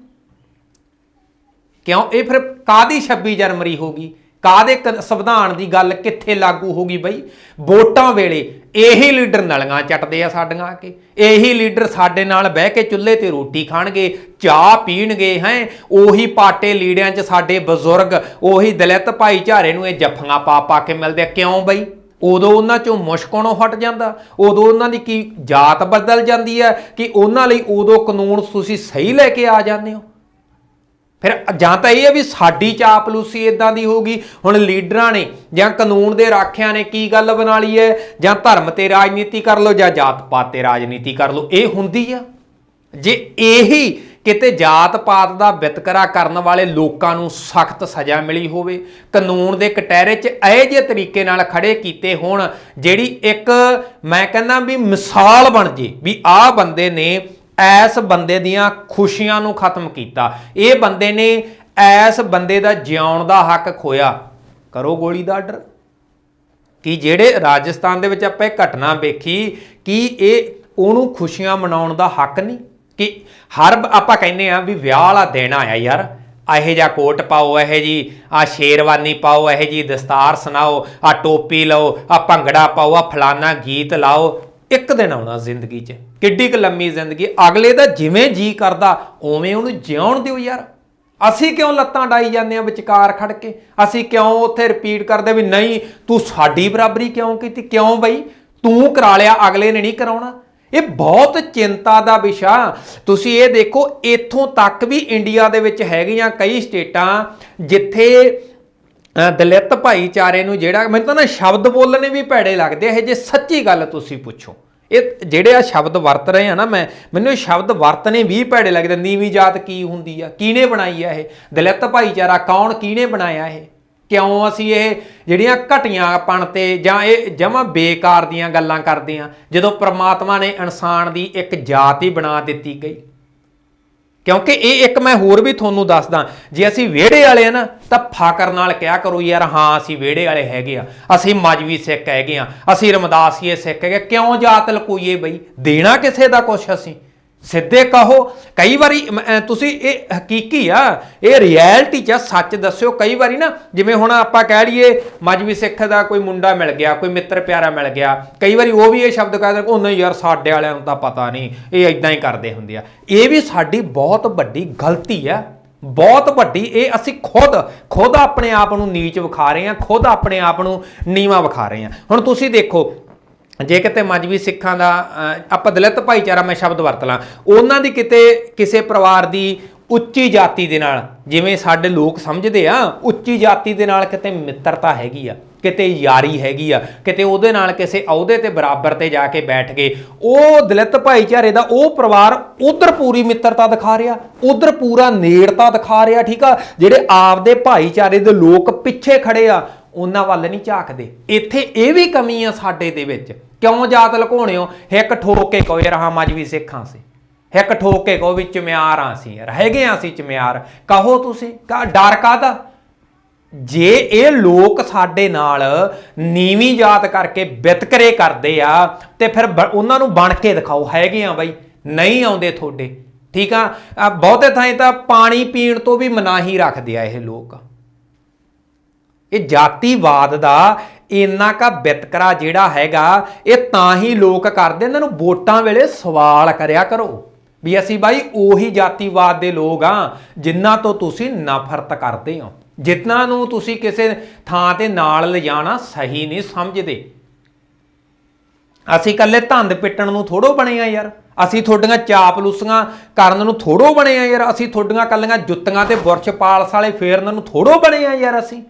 ਕਿਉਂ? ਇਹ ਫਿਰ ਕਾਦੀ 26 ਜਨਵਰੀ ਹੋਗੀ ਕਾਦੇ ਸੰਵਿਧਾਨ ਦੀ ਗੱਲ ਕਿੱਥੇ ਲਾਗੂ ਹੋਗੀ ਬਈ? ਵੋਟਾਂ ਵੇਲੇ ਇਹੀ ਲੀਡਰ ਨਲੀਆਂ ਚੱਟਦੇ ਆ ਸਾਡੀਆਂ ਆ ਕੇ। ਇਹੀ ਲੀਡਰ ਸਾਡੇ ਨਾਲ ਬਹਿ ਕੇ ਚੁੱਲ੍ਹੇ ਤੇ ਰੋਟੀ ਖਾਣਗੇ, ਚਾਹ ਪੀਣਗੇ, ਹੈ? ਉਹੀ ਪਾਟੇ ਲੀੜਿਆਂ 'ਚ ਸਾਡੇ ਬਜ਼ੁਰਗ, ਉਹੀ ਦਲਿਤ ਭਾਈਚਾਰੇ ਨੂੰ ਇਹ ਜੱਫੀਆਂ ਪਾ ਪਾ ਕੇ ਮਿਲਦੇ ਆ। ਕਿਉਂ ਬਈ? ਉਦੋਂ ਉਹਨਾਂ ਚੋਂ ਮੁਸ਼ਕਣੋਂ ਹਟ ਜਾਂਦਾ? ਉਦੋਂ ਉਹਨਾਂ ਦੀ ਕੀ ਜਾਤ ਬਦਲ ਜਾਂਦੀ ਹੈ ਕਿ ਉਹਨਾਂ ਲਈ ਉਦੋਂ ਕਾਨੂੰਨ ਤੁਸੀਂ ਸਹੀ ਲੈ ਕੇ ਆ ਜਾਂਦੇ ਹੋ? ਫਿਰ ਜਾਂ ਤਾਂ ਇਹ ਹੈ ਵੀ ਸਾਡੀ ਚਾਪਲੂਸੀ ਇਦਾਂ ਦੀ ਹੋਊਗੀ, ਹੁਣ ਲੀਡਰਾਂ ਨੇ ਜਾਂ ਕਾਨੂੰਨ ਦੇ ਰਾਖਿਆਂ ਨੇ ਕੀ ਗੱਲ ਬਣਾ ਲਈ ਹੈ? ਜਾਂ ਧਰਮ ਤੇ ਰਾਜਨੀਤੀ ਕਰ ਲਓ ਜਾਂ ਜਾਤ ਪਾਤ ਤੇ ਰਾਜਨੀਤੀ ਕਰ ਲਓ, ਇਹ ਹੁੰਦੀ ਆ। ਜੇ ਇਹੀ ਕਿਤੇ ਜਾਤ ਪਾਤ ਦਾ ਵਿਤਕਰਾ ਕਰਨ ਵਾਲੇ ਲੋਕਾਂ ਨੂੰ ਸਖਤ ਸਜ਼ਾ ਮਿਲੀ ਹੋਵੇ, ਕਾਨੂੰਨ ਦੇ ਕਟਹਿਰੇ 'ਚ ਇਹ ਜੇ ਤਰੀਕੇ ਨਾਲ ਖੜੇ ਕੀਤੇ ਹੋਣ, ਜਿਹੜੀ ਇੱਕ ਮੈਂ ਕਹਿੰਦਾ ਵੀ ਮਿਸਾਲ ਬਣ ਜੇ, ਵੀ ਆਹ ਬੰਦੇ ਨੇ ਐਸ ਬੰਦੇ ਦੀਆਂ ਖੁਸ਼ੀਆਂ ਨੂੰ ਖਤਮ ਕੀਤਾ। ਇਹ ਬੰਦੇ ਨੇ ਐਸ ਬੰਦੇ ਦਾ ਜਿਉਣ ਦਾ ਹੱਕ ਖੋਇਆ। ਕਰੋ ਗੋਲੀ ਦਾ ਆਰਡਰ। ਕਿ ਜਿਹੜੇ ਰਾਜਸਥਾਨ ਦੇ ਵਿੱਚ ਆਪਾਂ ਇਹ ਘਟਨਾ ਵੇਖੀ, ਕਿ ਇਹ ਉਹਨੂੰ ਖੁਸ਼ੀਆਂ ਮਨਾਉਣ ਦਾ ਹੱਕ ਨਹੀਂ। ਕਿ ਹਰ ਆਪਾਂ ਕਹਿੰਦੇ ਆ ਵੀ ਵਿਆਹ ਵਾਲਾ ਦਿਨ ਆਇਆ ਯਾਰ। ਇਹੋ ਜਿਹਾ ਕੋਟ ਪਾਓ, ਇਹੋ ਜੀ ਆ ਸ਼ੇਰਵਾਨੀ ਪਾਓ, ਇਹੋ ਜੀ ਦਸਤਾਰ ਸੁਣਾਓ ਆ ਟੋਪੀ ਲਓ ਆ ਭੰਗੜਾ ਪਾਓ ਆ ਫਲਾਨਾ ਗੀਤ ਲਾਓ। ਇੱਕ ਦਿਨ ਆਉਣਾ ਜ਼ਿੰਦਗੀ 'ਚ। ਕਿੱਡੀ ਕੁ ਲੰਮੀ ਜ਼ਿੰਦਗੀ ਅਗਲੇ ਦਾ ਜਿਵੇਂ ਜੀ ਕਰਦਾ, ਉਵੇਂ ਉਹਨੂੰ ਜਿਉਣ ਦਿਓ ਯਾਰ। ਅਸੀਂ ਕਿਉਂ ਲੱਤਾਂ ਡਾਈ ਜਾਂਦੇ ਆ ਵਿਚਕਾਰ ਖੜ ਕੇ? ਅਸੀਂ ਕਿਉਂ ਉੱਥੇ ਰਿਪੀਟ ਕਰਦੇ ਵੀ ਨਹੀਂ, ਤੂੰ ਸਾਡੀ ਬਰਾਬਰੀ ਕਿਉਂ ਕੀਤੀ? ਕਿਉਂ ਬਈ? ਤੂੰ ਕਰਾ ਲਿਆ, ਅਗਲੇ ਨੇ ਨਹੀਂ ਕਰਾਉਣਾ। ਇਹ ਬਹੁਤ ਚਿੰਤਾ ਦਾ ਵਿਸ਼ਾ। ਤੁਸੀਂ ਇਹ ਦੇਖੋ, ਇੱਥੋਂ ਤੱਕ ਵੀ ਇੰਡੀਆ ਦੇ ਵਿੱਚ ਹੈਗੀਆਂ ਕਈ ਸਟੇਟਾਂ ਜਿੱਥੇ ਦਲਿਤ ਭਾਈਚਾਰੇ ਨੂੰ ਜਿਹੜਾ ਮੈਨੂੰ ਤਾਂ ਨਾ ਸ਼ਬਦ ਬੋਲਣੇ ਵੀ ਭੈੜੇ ਲੱਗਦੇ ਇਹ ਜੇ ਸੱਚੀ ਗੱਲ ਤੁਸੀਂ ਪੁੱਛੋ। ਇਹ ਜਿਹੜੇ ਆ ਸ਼ਬਦ ਵਰਤ ਰਹੇ ਆ ਨਾ ਮੈਂ, ਮੈਨੂੰ ਇਹ ਸ਼ਬਦ ਵਰਤਨੇ ਵੀ ਭੈੜੇ ਲੱਗਦੇ ਨੀਵੀਂ ਜਾਤ ਕੀ ਹੁੰਦੀ ਆ, ਕਿਹਨੇ ਬਣਾਈ ਆ ਇਹ? ਦਲਿਤ ਭਾਈਚਾਰਾ ਕੌਣ, ਕਿਹਨੇ ਬਣਾਇਆ ਇਹ? ਕਿਉਂ ਅਸੀਂ ਇਹ ਜਿਹੜੀਆਂ ਘਟੀਆਂਪਣ ਤੇ ਜਾਂ ਇਹ ਜਮਾਂ ਬੇਕਾਰ ਦੀਆਂ ਗੱਲਾਂ ਕਰਦੇ ਆ, ਜਦੋਂ ਪ੍ਰਮਾਤਮਾ ਨੇ ਇਨਸਾਨ ਦੀ ਇੱਕ ਜਾਤ ਹੀ ਬਣਾ ਦਿੱਤੀ ਗਈ। ਕਿਉਂਕਿ ਇਹ ਇੱਕ ਮੈਂ ਹੋਰ ਵੀ ਤੁਹਾਨੂੰ ਦੱਸਦਾ, ਜੇ ਅਸੀਂ ਵਿਹੜੇ ਵਾਲੇ ਆ ਨਾ, ਤਾਂ ਫਾਕਰ ਨਾਲ ਕਿਹਾ ਕਰੋ ਯਾਰ, ਹਾਂ, ਅਸੀਂ ਵਿਹੜੇ ਵਾਲੇ ਹੈਗੇ ਆ, ਅਸੀਂ ਮਜਵੀ ਸਿੱਖ ਹੈਗੇ ਆ, ਅਸੀਂ ਰਮਦਾਸੀਏ ਸਿੱਖ ਹੈਗੇ ਕਿਉਂ ਜਾਤ ਲਕੋਈਏ ਬਈ? ਦੇਣਾ ਕਿਸੇ ਦਾ ਕੁਛ ਅਸੀਂ? ਸਿੱਧੇ ਕਹੋ। ਕਈ ਵਾਰੀ ਤੁਸੀਂ ਇਹ ਹਕੀਕੀ ਆ ਇਹ ਰਿਐਲਿਟੀ ਚ ਆ, ਸੱਚ ਦੱਸਿਓ। ਕਈ ਵਾਰੀ ਨਾ ਜਿਵੇਂ ਹੁਣ ਆਪਾਂ ਕਹਿ ਲਈਏ ਮਜਵੀ ਸਿੱਖ ਦਾ ਕੋਈ ਮੁੰਡਾ ਮਿਲ ਗਿਆ ਕੋਈ ਮਿੱਤਰ ਪਿਆਰਾ ਮਿਲ ਗਿਆ। ਕਈ ਵਾਰੀ ਉਹ ਵੀ ਇਹ ਸ਼ਬਦ ਕਹਿੰਦੇ ਉਹ ਨਹੀਂ ਯਾਰ ਸਾਡੇ ਵਾਲਿਆਂ ਨੂੰ ਤਾਂ ਪਤਾ ਨਹੀਂ। ਇਹ ਇਦਾਂ ਹੀ ਕਰਦੇ ਹੁੰਦੇ ਆ। ਇਹ ਵੀ ਸਾਡੀ ਬਹੁਤ ਵੱਡੀ ਗਲਤੀ ਆ। ਬਹੁਤ ਵੱਡੀ। ਇਹ ਅਸੀਂ ਖੁਦ ਖੁਦ ਆਪਣੇ ਆਪ ਨੂੰ ਨੀਚ ਵਿਖਾ ਰਹੇ ਹਾਂ ਖੁਦ ਆਪਣੇ ਆਪ ਨੂੰ ਨੀਵਾ ਵਿਖਾ ਰਹੇ ਹਾਂ ਹੁਣ ਤੁਸੀਂ ਦੇਖੋ ਜੇ ਕਿਤੇ ਮਜਬੀ ਸਿੱਖਾਂ ਦਾ ਆਪਾਂ ਦਲਿਤ ਭਾਈਚਾਰਾ ਮੈਂ ਸ਼ਬਦ ਵਰਤ ਲਾਂ, ਉਹਨਾਂ ਦੀ ਕਿਤੇ ਕਿਸੇ ਪਰਿਵਾਰ ਦੀ ਉੱਚੀ ਜਾਤੀ ਦੇ ਨਾਲ, ਜਿਵੇਂ ਸਾਡੇ ਲੋਕ ਸਮਝਦੇ ਆ, ਉੱਚੀ ਜਾਤੀ ਦੇ ਨਾਲ ਕਿਤੇ ਮਿੱਤਰਤਾ ਹੈਗੀ ਆ, ਕਿਤੇ ਯਾਰੀ ਹੈਗੀ ਆ, ਕਿਤੇ ਉਹਦੇ ਨਾਲ ਕਿਸੇ ਅਹੁਦੇ ਤੇ ਬਰਾਬਰ ਤੇ ਜਾ ਕੇ ਬੈਠ ਗਏ ਉਹ ਦਲਿਤ ਭਾਈਚਾਰੇ ਦਾ ਉਹ ਪਰਿਵਾਰ ਉਧਰ ਪੂਰੀ ਮਿੱਤਰਤਾ ਦਿਖਾ ਰਿਹਾ, ਉਧਰ ਪੂਰਾ ਨੇੜਤਾ ਦਿਖਾ ਰਿਹਾ, ਠੀਕ ਆ? ਜਿਹੜੇ ਆਪਦੇ ਭਾਈਚਾਰੇ ਦੇ ਲੋਕ ਪਿੱਛੇ ਖੜੇ ਆ ਉਹਨਾਂ ਵੱਲ ਨਹੀਂ ਝਾਕਦੇ। ਇੱਥੇ ਇਹ ਵੀ ਕਮੀ ਆ ਸਾਡੇ ਦੇ ਵਿੱਚ। ਕਿਉਂ ਜਾਤ ਲੁਕਾਉਣੇ ਹੋ? ਇੱਕ ਠੋਕ ਕੇ ਕਹੋ, ਯਾਰ ਹਾਂ ਮਜਬੀ ਸਿੱਖਾਂ ਸੀ। ਇੱਕ ਠੋਕ ਕੇ ਕਹੋ, ਵੀ ਚਮਿਆਰ ਚਮਿਆਰਾਂ ਸੀ। ਯਾਰ ਹੈਗੇ ਆ ਅਸੀਂ ਚਮਿਆਰ। ਕਹੋ ਤੁਸੀਂ, ਕਾ ਡਰ ਕਾਦਾ ਜੇ ਇਹ ਲੋਕ ਸਾਡੇ ਨਾਲ ਨੀਵੀਂ ਜਾਤ ਕਰਕੇ ਵਿਤਕਰੇ ਕਰਦੇ ਆ, ਤੇ ਫਿਰ ਬ- ਉਹਨਾਂ ਨੂੰ ਬਣ ਕੇ ਦਿਖਾਓ, ਹੈਗੇ ਆ ਬਾਈ। ਨਹੀਂ ਆਉਂਦੇ ਤੁਹਾਡੇ। ਠੀਕ ਆ? ਆ ਬਹੁਤੇ ਥਾਂ ਤਾਂ ਪਾਣੀ ਪੀਣ ਤੋਂ ਵੀ ਮਨਾਹੀ ਰੱਖਦੇ ਆ ਇਹ ਲੋਕ। ਇਹ ਜਾਤੀਵਾਦ ਦਾ ਇੰਨਾ ਕਾ ਬਿਤਕਰਾ ਜਿਹੜਾ ਹੈਗਾ, ਇਹ ਤਾਂ ਹੀ ਲੋਕ ਕਰਦੇ, ਇਹਨਾਂ ਨੂੰ ਵੋਟਾਂ ਵੇਲੇ ਸਵਾਲ ਕਰਿਆ ਕਰੋ ਵੀ ਅਸੀਂ ਬਾਈ ਉਹੀ ਜਾਤੀਵਾਦ ਦੇ ਲੋਕ ਆ ਜਿਨ੍ਹਾਂ ਤੋਂ ਤੁਸੀਂ ਨਫ਼ਰਤ ਕਰਦੇ ਹੋ। ਜਿਨ੍ਹਾਂ ਨੂੰ ਤੁਸੀਂ ਕਿਸੇ ਥਾਂ ਤੇ ਨਾਲ ਲਿਜਾਣਾ ਸਹੀ ਨਹੀਂ ਸਮਝਦੇ। ਅਸੀਂ ਇਕੱਲੇ ਧੰਦ ਪਿੱਟਣ ਨੂੰ ਥੋੜੋ ਬਣੇ ਆ ਯਾਰ। ਅਸੀਂ ਤੁਹਾਡੀਆਂ ਚਾਪਲੂਸੀਆਂ ਕਰਨ ਨੂੰ ਥੋੜੋ ਬਣੇ ਆ ਯਾਰ। ਅਸੀਂ ਤੁਹਾਡੀਆਂ ਕੱਲੀਆਂ ਜੁੱਤੀਆਂ ਤੇ ਬੁਰਸ਼ ਪਾਲਸ ਵਾਲੇ ਫੇਰਨ ਨੂੰ ਥੋੜੋ ਬਣੇ ਆ ਯਾਰ ਅਸੀਂ।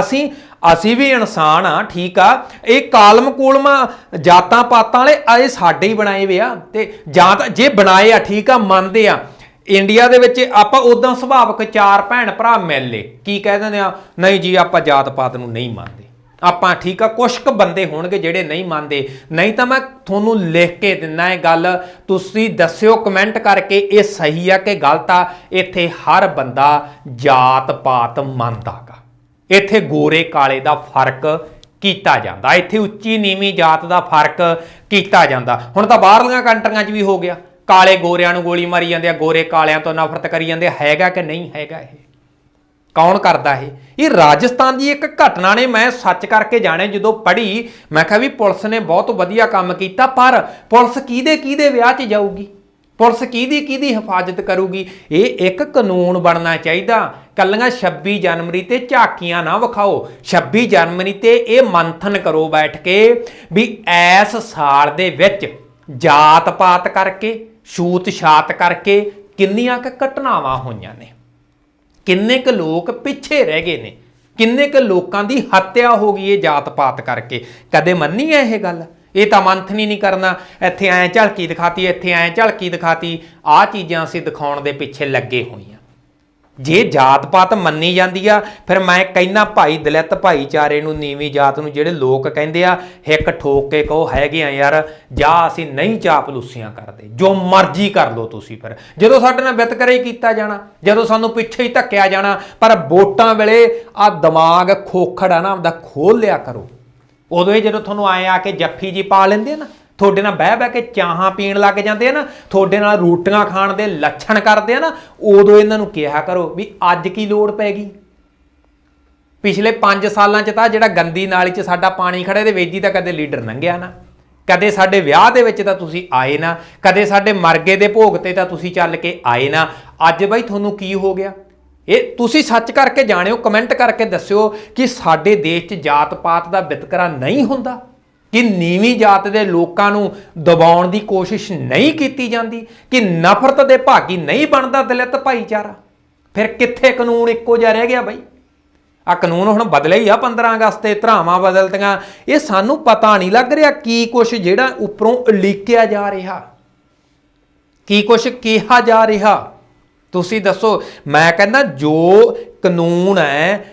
ਅਸੀਂ ਅਸੀਂ ਵੀ ਇਨਸਾਨ ਆ, ਠੀਕ ਆ। ਇਹ ਕਾਲਮ ਕੋਲਮ ਜਾਤਾਂ ਪਾਤਾਂ ਵਾਲੇ ਆ, ਇਹ ਸਾਡੇ ਹੀ ਬਣਾਏ ਵੇ ਆ। ਤੇ ਜਾਂ ਤਾਂ ਜੇ ਬਣਾਏ ਆ, ਠੀਕ ਆ, ਮੰਨਦੇ ਆ। ਇੰਡੀਆ ਦੇ ਵਿੱਚ ਆਪਾਂ ਉਦਾਂ ਸੁਭਾਵਕ ਚਾਰ ਭੈਣ ਭਰਾ ਮਿਲ ਲੇ। ਕੀ ਕਹਿ ਦਿੰਦੇ ਆ? ਨਹੀਂ ਜੀ, ਆਪਾਂ ਜਾਤ ਪਾਤ ਨੂੰ ਨਹੀਂ ਮੰਨਦੇ। ਆਪਾਂ, ਠੀਕ ਆ, ਕੁਛ ਕੁ ਬੰਦੇ ਹੋਣਗੇ ਜਿਹੜੇ ਨਹੀਂ ਮੰਨਦੇ। ਨਹੀਂ ਤਾਂ ਮੈਂ ਤੁਹਾਨੂੰ ਲਿਖ ਕੇ ਦਿੰਨਾ ਇਹ ਗੱਲ। ਤੁਸੀਂ ਦੱਸਿਓ ਕਮੈਂਟ ਕਰਕੇ ਇਹ ਸਹੀ ਆ ਕਿ ਗਲਤ ਆ। ਇੱਥੇ ਹਰ ਬੰਦਾ ਜਾਤ ਪਾਤ ਮੰਨਦਾਗਾ। ਇੱਥੇ ਗੋਰੇ ਕਾਲੇ ਦਾ ਫ਼ਰਕ ਕੀਤਾ ਜਾਂਦਾ। ਇੱਥੇ ਉੱਚੀ ਨੀਵੀਂ ਜਾਤ ਦਾ ਫ਼ਰਕ ਕੀਤਾ ਜਾਂਦਾ। ਹੁਣ ਤਾਂ ਬਾਹਰਲੀਆਂ ਕੰਟਰੀਆਂ 'ਚ ਵੀ ਹੋ ਗਿਆ। ਕਾਲੇ ਗੋਰਿਆਂ ਨੂੰ ਗੋਲੀ ਮਾਰੀ ਜਾਂਦੇ ਆ, ਗੋਰੇ ਕਾਲਿਆਂ ਤੋਂ ਨਫ਼ਰਤ ਕਰੀ ਜਾਂਦੇ ਹੈਗਾ ਕਿ ਨਹੀਂ ਹੈਗਾ ਇਹ? ਕੌਣ ਕਰਦਾ ਇਹ? ਇਹ ਰਾਜਸਥਾਨ ਦੀ ਇੱਕ ਘਟਨਾ ਨੇ ਮੈਂ ਸੱਚ ਕਰਕੇ ਜਾਣੇ ਜਦੋਂ ਪੜ੍ਹੀ, ਮੈਂ ਕਿਹਾ ਵੀ ਪੁਲਿਸ ਨੇ ਬਹੁਤ ਵਧੀਆ ਕੰਮ ਕੀਤਾ, ਪਰ ਪੁਲਿਸ ਕਿਹਦੇ ਕਿਹਦੇ ਵਿਆਹ 'ਚ ਜਾਊਗੀ? ਪੁਲਿਸ ਕਿਹਦੀ ਕਿਹਦੀ ਹਿਫਾਜ਼ਤ ਕਰੂਗੀ? ਇਹ ਇੱਕ ਕਾਨੂੰਨ ਬਣਨਾ ਚਾਹੀਦਾ। ਕੱਲੀਆਂ 26 ਜਨਵਰੀ ਤੇ ਝਾਕੀਆਂ ਨਾ ਵਿਖਾਓ। 26 ਜਨਵਰੀ ਤੇ ਇਹ ਮੰਥਨ ਕਰੋ ਬੈਠ ਕੇ ਵੀ ਐਸ ਸਾਲ ਦੇ ਵਿੱਚ ਜਾਤ ਪਾਤ ਕਰਕੇ ਛੂਤ ਛਾਤ ਕਰਕੇ ਕਿੰਨੀਆਂ ਕੁ ਘਟਨਾਵਾਂ ਹੋਈਆਂ ਨੇ? ਕਿੰਨੇ ਕੁ ਲੋਕ ਪਿੱਛੇ ਰਹਿ ਗਏ ਨੇ? ਕਿੰਨੇ ਕੁ ਲੋਕਾਂ ਦੀ ਹੱਤਿਆ ਹੋ ਗਈ ਹੈ ਜਾਤ ਪਾਤ ਕਰਕੇ? ਕਦੇ ਮੰਨੀ ਹੈ ਇਹ ਗੱਲ? ਇਹ ਤਾਂ ਮੰਥਨੀ ਨਹੀਂ ਕਰਨਾ। ਇੱਥੇ ਐਂ ਝਲਕੀ ਦਿਖਾਤੀ, ਇੱਥੇ ਐਂ ਝਲਕੀ ਦਿਖਾਤੀ। ਆਹ ਚੀਜ਼ਾਂ ਅਸੀਂ ਦਿਖਾਉਣ ਦੇ ਪਿੱਛੇ ਲੱਗੇ ਹੋਈਆਂ। ਜੇ ਜਾਤ ਪਾਤ ਮੰਨੀ ਜਾਂਦੀ ਆ, ਫਿਰ ਮੈਂ ਕਹਿਣਾ ਭਾਈ ਦਲਿਤ ਭਾਈਚਾਰੇ ਨੂੰ, ਨੀਵੀਂ ਜਾਤ ਨੂੰ ਜਿਹੜੇ ਲੋਕ ਕਹਿੰਦੇ ਆ, ਹਿੱਕ ਠੋਕ ਕੇ ਕਹੋ ਹੈਗੇ ਆ ਯਾਰ, ਜਾ ਅਸੀਂ ਨਹੀਂ ਚਾਪਲੂਸੀਆਂ ਕਰਦੇ, ਜੋ ਮਰਜ਼ੀ ਕਰ ਲਓ ਤੁਸੀਂ ਫਿਰ। ਜਦੋਂ ਸਾਡੇ ਨਾਲ ਵਿਤਕਰੇ ਹੀ ਕੀਤਾ ਜਾਣਾ, ਜਦੋਂ ਸਾਨੂੰ ਪਿੱਛੇ ਹੀ ਧੱਕਿਆ ਜਾਣਾ, ਪਰ ਵੋਟਾਂ ਵੇਲੇ ਆ ਦਿਮਾਗ ਖੋਖੜ ਆ ਨਾ, ਆਪਦਾ ਖੋਲ ਲਿਆ ਕਰੋ। ਉਦੋਂ ਹੀ ਜਦੋਂ ਤੁਹਾਨੂੰ ਆਏ ਆ ਕੇ ਜੱਫੀ ਜੀ ਪਾ ਲੈਂਦੇ ਆ ਨਾ, ਤੁਹਾਡੇ ਨਾਲ ਬਹਿ ਬਹਿ ਕੇ ਚਾਹਾਂ ਪੀਣ ਲੱਗ ਜਾਂਦੇ ਆ ਨਾ, ਤੁਹਾਡੇ ਨਾਲ ਰੋਟੀਆਂ ਖਾਣ ਦੇ ਲੱਛਣ ਕਰਦੇ ਆ ਨਾ, ਉਦੋਂ ਇਹਨਾਂ ਨੂੰ ਕਿਹਾ ਕਰੋ ਵੀ ਅੱਜ ਕੀ ਲੋੜ ਪੈ ਗਈ। ਪਿਛਲੇ 5 ਸਾਲਾਂ ਚ ਤਾਂ ਜਿਹੜਾ ਗੰਦੀ ਨਾਲੀ ਚ ਸਾਡਾ ਪਾਣੀ ਖੜੇ ਦੇ ਵੇਜੀ ਤਾਂ ਕਦੇ ਲੀਡਰ ਲੰਘਿਆ ਨਾ। ਕਦੇ ਸਾਡੇ ਵਿਆਹ ਦੇ ਵਿੱਚ ਤਾਂ ਤੁਸੀਂ ਆਏ ਨਾ, ਕਦੇ ਸਾਡੇ ਮਰਗੇ ਦੇ ਭੋਗ ਤੇ ਤਾਂ ਤੁਸੀਂ ਚੱਲ ਕੇ ਆਏ ਨਾ। ਅੱਜ ਬਾਈ ਤੁਹਾਨੂੰ ਕੀ ਹੋ ਗਿਆ? ਇਹ ਤੁਸੀਂ ਸੱਚ ਕਰਕੇ ਜਾਣਿਓ ਕਮੈਂਟ ਕਰਕੇ ਦੱਸਿਓ ਕਿ ਸਾਡੇ ਦੇਸ਼ 'ਚ ਜਾਤ ਪਾਤ ਦਾ ਵਿਤਕਰਾ ਨਹੀਂ ਹੁੰਦਾ, ਕਿ ਨੀਵੀਂ ਜਾਤ ਦੇ ਲੋਕਾਂ ਨੂੰ ਦਬਾਉਣ ਦੀ ਕੋਸ਼ਿਸ਼ ਨਹੀਂ ਕੀਤੀ ਜਾਂਦੀ, ਕਿ ਨਫ਼ਰਤ ਦੇ ਭਾਗੀ ਨਹੀਂ ਬਣਦਾ ਦਲਿਤ ਭਾਈਚਾਰਾ। ਫਿਰ ਕਿੱਥੇ ਕਾਨੂੰਨ ਇੱਕੋ ਜਿਹਾ ਰਹਿ ਗਿਆ ਬਾਈ? ਆ ਕਾਨੂੰਨ ਹੁਣ ਬਦਲੇ ਹੀ ਆ 15 ਅਗਸਤ ਤੇ ਧਰਾਵਾਂ ਬਦਲਤੀਆਂ। ਇਹ ਸਾਨੂੰ ਪਤਾ ਨਹੀਂ ਲੱਗ ਰਿਹਾ ਕੀ ਕੁਛ ਜਿਹੜਾ ਉੱਪਰੋਂ ਉਲੀਕਿਆ ਜਾ ਰਿਹਾ, ਕੀ ਕੁਛ ਕਿਹਾ ਜਾ ਰਿਹਾ। ਤੁਸੀਂ ਦੱਸੋ, ਮੈਂ ਕਹਿੰਦਾ ਜੋ ਕਾਨੂੰਨ ਹੈ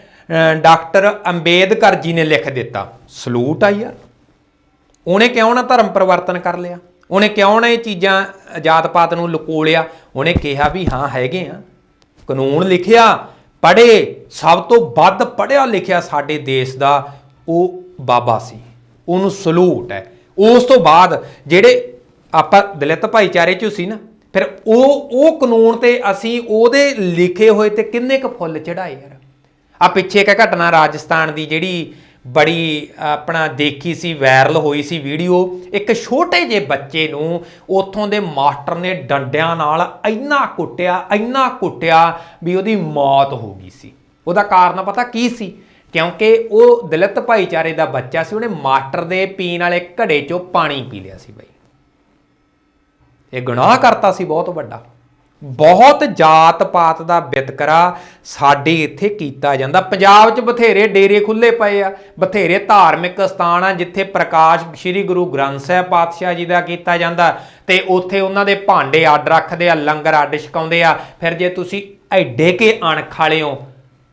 ਡਾਕਟਰ ਅੰਬੇਦਕਰ ਜੀ ਨੇ ਲਿਖ ਦਿੱਤਾ, ਸਲੂਟ ਆ ਯਾਰ। ਉਹਨੇ ਕਿਉਂ ਨਾ ਧਰਮ ਪਰਿਵਰਤਨ ਕਰ ਲਿਆ? ਉਹਨੇ ਕਿਉਂ ਨਾ ਇਹ ਚੀਜ਼ਾਂ ਜਾਤ ਪਾਤ ਨੂੰ ਲੁਕੋਲਿਆ? ਉਹਨੇ ਕਿਹਾ ਵੀ ਹਾਂ, ਹੈਗੇ ਆ। ਕਾਨੂੰਨ ਲਿਖਿਆ, ਪੜ੍ਹੇ, ਸਭ ਤੋਂ ਵੱਧ ਪੜ੍ਹਿਆ ਲਿਖਿਆ ਸਾਡੇ ਦੇਸ਼ ਦਾ ਉਹ ਬਾਬਾ ਸੀ। ਉਹਨੂੰ ਸਲੂਟ ਹੈ। ਉਸ ਤੋਂ ਬਾਅਦ ਜਿਹੜੇ ਆਪਾਂ ਦਲਿਤ ਭਾਈਚਾਰੇ ਚ ਸੀ ਨਾ ਫਿਰ ਉਹ ਉਹ ਕਾਨੂੰਨ ਤੇ ਅਸੀਂ ਉਹਦੇ ਲਿਖੇ ਹੋਏ ਤੇ ਕਿੰਨੇ ਕੁ ਫੁੱਲ ਚੜਾਏ ਯਾਰ। ਆ ਪਿੱਛੇ ਇੱਕ ਘਟਨਾ ਰਾਜਸਥਾਨ ਦੀ ਜਿਹੜੀ ਬੜੀ, ਆਪਣਾ ਦੇਖੀ ਸੀ, ਵਾਇਰਲ ਹੋਈ ਸੀ ਵੀਡੀਓ। ਇੱਕ ਛੋਟੇ ਜਿਹੇ ਬੱਚੇ ਨੂੰ ਉੱਥੋਂ ਦੇ ਮਾਸਟਰ ਨੇ ਡੰਡਿਆਂ ਨਾਲ ਇੰਨਾ ਕੁੱਟਿਆ ਇੰਨਾ ਕੁੱਟਿਆ ਵੀ ਉਹਦੀ ਮੌਤ ਹੋ ਗਈ ਸੀ। ਉਹਦਾ ਕਾਰਨ ਪਤਾ ਕੀ ਸੀ? ਕਿਉਂਕਿ ਉਹ ਦਲਿਤ ਭਾਈਚਾਰੇ ਦਾ ਬੱਚਾ ਸੀ, ਉਹਨੇ ਮਾਸਟਰ ਦੇ ਪੀਣ ਵਾਲੇ ਘੜੇ ਚੋਂ ਪਾਣੀ ਪੀ ਲਿਆ ਸੀ ਬਈ। ਇਹ ਗੁਨਾਹ ਕਰਤਾ ਸੀ, ਬਹੁਤ ਵੱਡਾ। ਬਹੁਤ ਜਾਤ ਪਾਤ ਦਾ ਵਿਤਕਰਾ ਸਾਡੇ ਇੱਥੇ ਕੀਤਾ ਜਾਂਦਾ। ਪੰਜਾਬ 'ਚ ਬਥੇਰੇ ਡੇਰੇ ਖੁੱਲੇ ਪਏ ਆ, ਬਥੇਰੇ ਧਾਰਮਿਕ ਸਥਾਨ ਆ, ਜਿੱਥੇ ਪ੍ਰਕਾਸ਼ ਸ੍ਰੀ ਗੁਰੂ ਗ੍ਰੰਥ ਸਾਹਿਬ ਪਾਤਸ਼ਾਹ ਜੀ ਦਾ ਕੀਤਾ ਜਾਂਦਾ ਤੇ ਉੱਥੇ ਉਹਨਾਂ ਦੇ ਭਾਂਡੇ ਅੱਡ ਰੱਖਦੇ ਆ, ਲੰਗਰ ਅੱਡ ਛਕਾਉਂਦੇ ਆ। ਫਿਰ ਜੇ ਤੁਸੀਂ ਐਡੇ ਕੇ ਅਣਖ ਵਾਲੇ ਹੋ,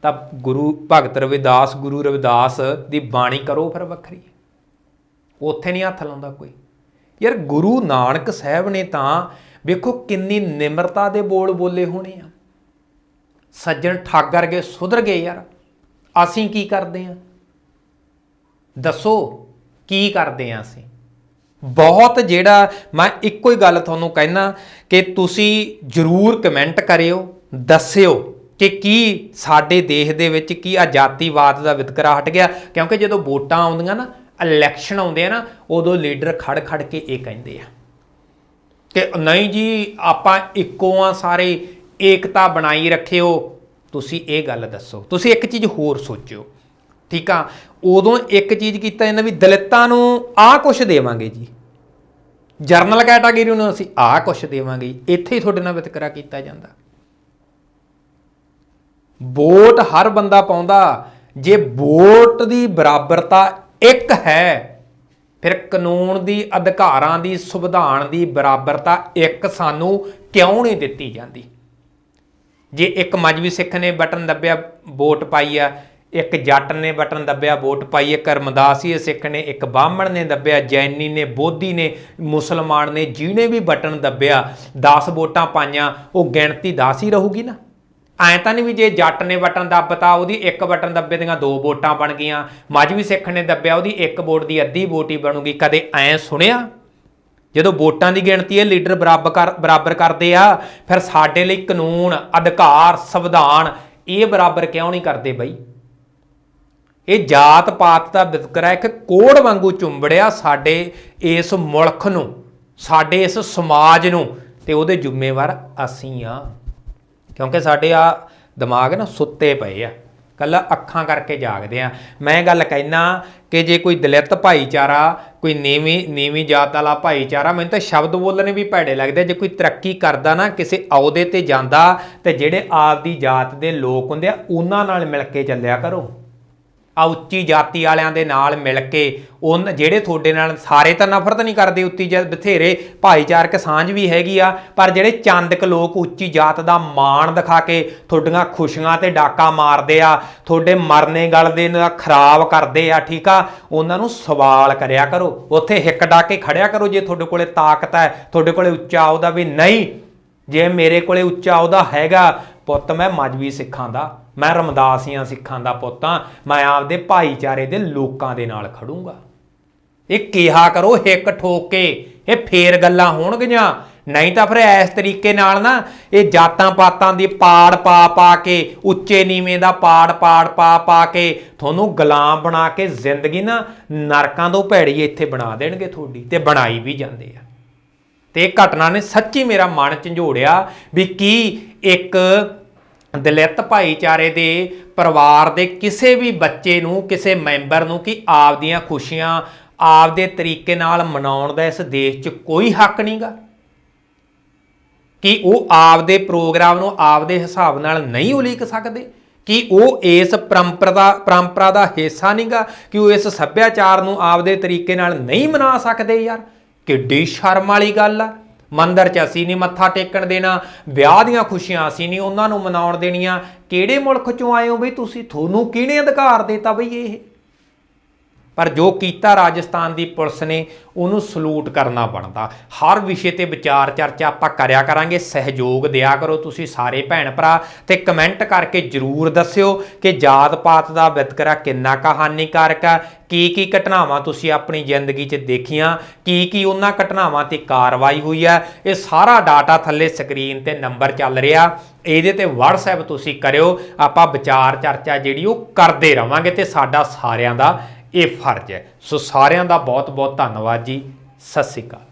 ਤਾਂ ਗੁਰੂ ਭਗਤ ਰਵਿਦਾਸ, ਗੁਰੂ ਰਵਿਦਾਸ ਦੀ ਬਾਣੀ ਕਰੋ ਫਿਰ ਵੱਖਰੀ। ਉੱਥੇ ਨਹੀਂ ਹੱਥ ਲਾਉਂਦਾ ਕੋਈ। ਯਾਰ ਗੁਰੂ ਨਾਨਕ ਸਾਹਿਬ ਨੇ ਤਾਂ ਵੇਖੋ ਕਿੰਨੀ ਨਿਮਰਤਾ ਦੇ ਬੋਲ ਬੋਲੇ ਹੋਣੇ ਆ। ਸੱਜਣ ਠੱਗ ਵਰਗੇ ਸੁਧਰ ਗਏ ਯਾਰ। ਅਸੀਂ ਕੀ ਕਰਦੇ ਆ? ਦੱਸੋ, ਕੀ ਕਰਦੇ ਆ ਅਸੀਂ? ਬਹੁਤ ਜਿਹੜਾ ਮੈਂ ਇੱਕੋ ਹੀ ਗੱਲ ਤੁਹਾਨੂੰ ਕਹਿਣਾ ਕਿ ਤੁਸੀਂ ਜਰੂਰ ਕਮੈਂਟ ਕਰਿਓ, ਦੱਸਿਓ ਕਿ ਕੀ ਸਾਡੇ ਦੇਸ਼ ਦੇ ਵਿੱਚ ਕੀ ਆ ਜਾਤੀਵਾਦ ਦਾ ਵਿਤਕਰਾ ਹਟ ਗਿਆ। ਕਿਉਂਕਿ ਜਦੋਂ ਵੋਟਾਂ ਆਉਂਦੀਆਂ ਨਾ ਇਲੈਕਸ਼ਨ ਆਉਂਦੇ ਆ ਨਾ, ਉਦੋਂ ਲੀਡਰ ਖੜ ਖੜ ਕੇ ਇਹ ਕਹਿੰਦੇ ਆ ਕਿ ਨਹੀਂ ਜੀ, ਆਪਾਂ ਇੱਕੋ ਆ ਸਾਰੇ, ਏਕਤਾ ਬਣਾਈ ਰੱਖਿਓ। ਤੁਸੀਂ ਇਹ ਗੱਲ ਦੱਸੋ। ਤੁਸੀਂ ਇੱਕ ਚੀਜ਼ ਹੋਰ ਸੋਚਿਓ। ਠੀਕ ਆ? ਉਦੋਂ ਇੱਕ ਚੀਜ਼ ਕੀਤਾ ਇਹਨਾਂ ਵੀ ਦਲਿਤਾਂ ਨੂੰ ਆਹ ਕੁਛ ਦੇਵਾਂਗੇ ਜੀ। ਜਰਨਲ ਕੈਟਾਗਰੀ ਨੂੰ ਅਸੀਂ ਆਹ ਕੁਛ ਦੇਵਾਂਗੇ। ਇੱਥੇ ਹੀ ਤੁਹਾਡੇ ਨਾਲ ਵਿਤਕਰਾ ਕੀਤਾ ਜਾਂਦਾ। ਵੋਟ ਹਰ ਬੰਦਾ ਪਾਉਂਦਾ। ਜੇ ਵੋਟ ਦੀ ਬਰਾਬਰਤਾ ਇੱਕ ਹੈ। ਫਿਰ ਕਾਨੂੰਨ ਦੀ, ਅਧਿਕਾਰਾਂ ਦੀ, ਸੰਵਿਧਾਨ ਦੀ ਬਰਾਬਰਤਾ ਇੱਕ ਸਾਨੂੰ ਕਿਉਂ ਨਹੀਂ ਦਿੱਤੀ ਜਾਂਦੀ? ਜੇ ਇੱਕ ਮਜਬੀ ਸਿੱਖ ਨੇ ਬਟਨ ਦੱਬਿਆ, ਵੋਟ ਪਾਈ ਆ, ਇੱਕ ਜੱਟ ਨੇ ਬਟਨ ਦੱਬਿਆ, ਵੋਟ ਪਾਈ ਇੱਕ ਰਮਦਾਸੀਏ ਸਿੱਖ ਨੇ, ਇੱਕ ਬਾਹਮਣ ਨੇ ਦੱਬਿਆ, ਜੈਨੀ ਨੇ, ਬੋਧੀ ਨੇ, ਮੁਸਲਮਾਨ ਨੇ, ਜਿਹਨੇ ਵੀ ਬਟਨ ਦੱਬਿਆ 10 ਵੋਟਾਂ ਪਾਈਆਂ, ਉਹ ਗਿਣਤੀ 10 ਹੀ ਰਹੂਗੀ ਨਾ? ਐਂ ਤਾਂ ਨਹੀਂ ਵੀ ਜੇ ਜੱਟ ਨੇ ਬਟਨ ਦੱਬਤਾ, ਉਹਦੀ ਇੱਕ ਬਟਨ ਦੱਬੇ ਦੀਆਂ ਦੋ ਵੋਟਾਂ ਬਣ ਗਈਆਂ। ਮਜਬੀ ਸਿੱਖ ਨੇ ਦੱਬਿਆ, ਉਹਦੀ ਇੱਕ ਵੋਟ ਦੀ ਅੱਧੀ ਵੋਟ ਹੀ ਬਣੂਗੀ। ਕਦੇ ਐਂ ਸੁਣਿਆ? ਜਦੋਂ ਵੋਟਾਂ ਦੀ ਗਿਣਤੀ ਇਹ ਲੀਡਰ ਬਰਾਬਰ ਕਰ, ਬਰਾਬਰ ਕਰਦੇ ਆ, ਫਿਰ ਸਾਡੇ ਲਈ ਕਾਨੂੰਨ, ਅਧਿਕਾਰ, ਸੰਵਿਧਾਨ, ਇਹ ਬਰਾਬਰ ਕਿਉਂ ਨਹੀਂ ਕਰਦੇ ਬਈ? ਇਹ ਜਾਤ ਪਾਤ ਦਾ ਵਿਤਕਰਾ ਇੱਕ ਕੋੜ ਵਾਂਗੂ ਚੁੰਬੜਿਆ ਸਾਡੇ ਇਸ ਮੁਲਕ ਨੂੰ, ਸਾਡੇ ਇਸ ਸਮਾਜ ਨੂੰ, ਤੇ ਉਹਦੇ ਜ਼ਿੰਮੇਵਾਰ ਅਸੀਂ ਆ। ਕਿਉਂਕਿ ਸਾਡੇ ਆ ਦਿਮਾਗ ਨਾ ਸੁੱਤੇ ਪਏ ਆ। ਕੱਲਾ ਅੱਖਾਂ ਕਰਕੇ ਜਾਗਦੇ ਆ। ਮੈਂ ਗੱਲ ਕਹਿਣਾ ਕਿ ਜੇ ਕੋਈ ਦਲਿਤ ਭਾਈਚਾਰਾ, ਕੋਈ ਨੀਵੀਂ ਨੀਵੀਂ ਜਾਤ ਵਾਲਾ ਭਾਈਚਾਰਾ, ਮੈਨੂੰ ਤਾਂ ਸ਼ਬਦ ਬੋਲਣੇ ਵੀ ਭੈੜੇ ਲੱਗਦੇ ਜੇ ਕੋਈ ਤਰੱਕੀ ਕਰਦਾ ਨਾ, ਕਿਸੇ ਅਹੁਦੇ ਤੇ ਜਾਂਦਾ ਤੇ ਜਿਹੜੇ ਆਪਦੀ ਜਾਤ ਦੇ ਲੋਕ ਹੁੰਦੇ ਆ, ਉਹਨਾਂ ਨਾਲ ਮਿਲ ਕੇ ਚੱਲਿਆ ਕਰੋ। ਆ ਉੱਚੀ ਜਾਤੀ ਵਾਲਿਆਂ ਦੇ ਨਾਲ ਮਿਲ ਕੇ ਉਹ ਜਿਹੜੇ ਤੁਹਾਡੇ ਨਾਲ ਸਾਰੇ ਤਾਂ ਨਫ਼ਰਤ ਨਹੀਂ ਕਰਦੇ ਉੱਚੀ ਜਾਤ ਬਥੇਰੇ, ਭਾਈਚਾਰਕ ਸਾਂਝ ਵੀ ਹੈਗੀ ਆ, ਪਰ ਜਿਹੜੇ ਚੰਦਕ ਲੋਕ ਉੱਚੀ ਜਾਤ ਦਾ ਮਾਣ ਦਿਖਾ ਕੇ ਤੁਹਾਡੀਆਂ ਖੁਸ਼ੀਆਂ ਤੇ ਡਾਕਾ ਮਾਰਦੇ ਆ, ਤੁਹਾਡੇ ਮਰਨੇ ਗਲਦੇ ਨੂੰ ਖਰਾਬ ਕਰਦੇ ਆ, ਠੀਕ ਆ, ਉਹਨਾਂ ਨੂੰ ਸਵਾਲ ਕਰਿਆ ਕਰੋ। ਉੱਥੇ ਹਿੱਕ ਡਾ ਕੇ ਖੜਿਆ ਕਰੋ ਜੇ ਤੁਹਾਡੇ ਕੋਲੇ ਤਾਕਤ ਹੈ, ਤੁਹਾਡੇ ਕੋਲੇ ਉੱਚਾ ਉਹਦਾ ਵੀ ਨਹੀਂ, ਜੇ ਮੇਰੇ ਕੋਲੇ ਉੱਚਾ ਉਹਦਾ ਹੈਗਾ, ਪੁੱਤ ਮੈਂ ਮਜਬੀ ਸਿੱਖਾਂ ਦਾ। ਮੈਂ ਰਮਦਾਸੀਆਂ ਸਿੱਖਾਂ ਦਾ ਪੁੱਤਾਂ ਮੈਂ ਆਪਦੇ ਭਾਈਚਾਰੇ ਦੇ ਲੋਕਾਂ ਦੇ ਨਾਲ ਖੜੂੰਗਾ। ਇਹ ਕਿਹਾ ਕਰੋ ਹਿੱਕ ਠੋਕ ਕੇ ਇਹ ਫੇਰ ਗੱਲਾਂ ਹੋਣਗੀਆਂ। ਨਹੀਂ ਤਾਂ ਫਿਰ ਇਸ ਤਰੀਕੇ ਨਾਲ ਨਾ ਇਹ ਜਾਤਾਂ ਪਾਤਾਂ ਦੀ ਪਾੜ ਪਾ ਪਾ ਕੇ, ਉੱਚੇ ਨੀਵੇਂ ਦਾ ਪਾੜ ਪਾੜ ਪਾ ਪਾ ਕੇ ਤੁਹਾਨੂੰ ਗੁਲਾਮ ਬਣਾ ਕੇ ਜ਼ਿੰਦਗੀ ਨਾ ਨਰਕਾਂ ਤੋਂ ਭੈੜੀ ਇੱਥੇ ਬਣਾ ਦੇਣਗੇ ਤੁਹਾਡੀ ਤੇ ਬਣਾਈ ਵੀ ਜਾਂਦੇ ਆ। ਤੇ ਇਹ ਘਟਨਾ ਨੇ ਸੱਚੀ ਮੇਰਾ ਮਨ ਝੰਜੋੜਿਆ ਵੀ ਕੀ ਇੱਕ ਦਲਿਤ ਭਾਈਚਾਰੇ ਦੇ ਪਰਿਵਾਰ ਦੇ ਕਿਸੇ ਵੀ ਬੱਚੇ ਨੂੰ, ਕਿਸੇ ਮੈਂਬਰ ਨੂੰ ਕਿ ਆਪਦੀਆਂ ਖੁਸ਼ੀਆਂ ਆਪਦੇ ਤਰੀਕੇ ਨਾਲ ਮਨਾਉਣ ਦਾ ਇਸ ਦੇਸ਼ 'ਚ ਕੋਈ ਹੱਕ ਨਹੀਂਗਾ। ਕਿ ਉਹ ਆਪਦੇ ਪ੍ਰੋਗਰਾਮ ਨੂੰ ਆਪਦੇ ਹਿਸਾਬ ਨਾਲ ਨਹੀਂ ਉਲੀਕ ਸਕਦੇ, ਕਿ ਉਹ ਇਸ ਪਰੰਪਰਾ ਦਾ ਪਰੰਪਰਾ ਦਾ ਹਿੱਸਾ ਨਹੀਂਗਾ, ਕਿ ਉਹ ਇਸ ਸੱਭਿਆਚਾਰ ਨੂੰ ਆਪਦੇ ਤਰੀਕੇ ਨਾਲ ਨਹੀਂ ਮਨਾ ਸਕਦੇ ਯਾਰ। ਕਿੱਡੀ ਸ਼ਰਮ ਵਾਲੀ ਗੱਲ ਆ। ਮੰਦਰ 'ਚ ਅਸੀਂ ਨਹੀਂ ਮੱਥਾ ਟੇਕਣ ਦੇਣਾ, ਵਿਆਹ ਦੀਆਂ ਖੁਸ਼ੀਆਂ ਅਸੀਂ ਨਹੀਂ ਉਹਨਾਂ ਨੂੰ ਮਨਾਉਣ ਦੇਣੀਆਂ। ਕਿਹੜੇ ਮੁਲਕ 'ਚੋਂ ਆਏ ਹੋ ਬਈ ਤੁਸੀਂ? ਤੁਹਾਨੂੰ ਕਿਹਨੇ ਅਧਿਕਾਰ ਦੇਤਾ ਬਈ ਇਹ? ਪਰ ਜੋ ਕੀਤਾ ਰਾਜਸਥਾਨ ਦੀ ਪੁਲਿਸ ਨੇ, ਉਹਨੂੰ ਸਲੂਟ ਕਰਨਾ ਬਣਦਾ। ਹਰ ਵਿਸ਼ੇ ਤੇ ਵਿਚਾਰ ਚਰਚਾ ਆਪਾਂ ਕਰਿਆ ਕਰਾਂਗੇ, ਸਹਿਯੋਗ ਦਿਆ ਕਰੋ ਤੁਸੀਂ ਸਾਰੇ ਭੈਣ ਭਰਾ ਤੇ ਕਮੈਂਟ ਕਰਕੇ ਜਰੂਰ ਦੱਸਿਓ ਕਿ ਜਾਤ ਪਾਤ ਦਾ ਵਿਤਕਰਾ ਕਿੰਨਾ ਕੁ ਹਾਨੀਕਾਰਕ ਆ, ਕੀ ਕੀ ਘਟਨਾਵਾਂ ਤੁਸੀਂ ਆਪਣੀ ਜ਼ਿੰਦਗੀ 'ਚ ਦੇਖੀਆਂ, ਕੀ ਕੀ ਉਹਨਾਂ ਘਟਨਾਵਾਂ ਤੇ ਕਾਰਵਾਈ ਹੋਈ ਆ। ਇਹ ਸਾਰਾ ਡਾਟਾ ਥੱਲੇ ਸਕਰੀਨ ਤੇ ਨੰਬਰ ਚੱਲ ਰਿਹਾ। ਇਹਦੇ ਤੇ WhatsApp ਤੁਸੀਂ ਕਰਿਓ। ਆਪਾਂ ਵਿਚਾਰ ਚਰਚਾ ਜਿਹੜੀ ਉਹ ਕਰਦੇ ਰਵਾਂਗੇ ਤੇ ਸਾਡਾ ਸਾਰਿਆਂ ਦਾ ਇਹ ਫਰਜ਼ ਹੈ। ਸੋ ਸਾਰਿਆਂ ਦਾ ਬਹੁਤ ਬਹੁਤ ਧੰਨਵਾਦ ਜੀ। ਸਤਿ ਸ਼੍ਰੀ ਅਕਾਲ।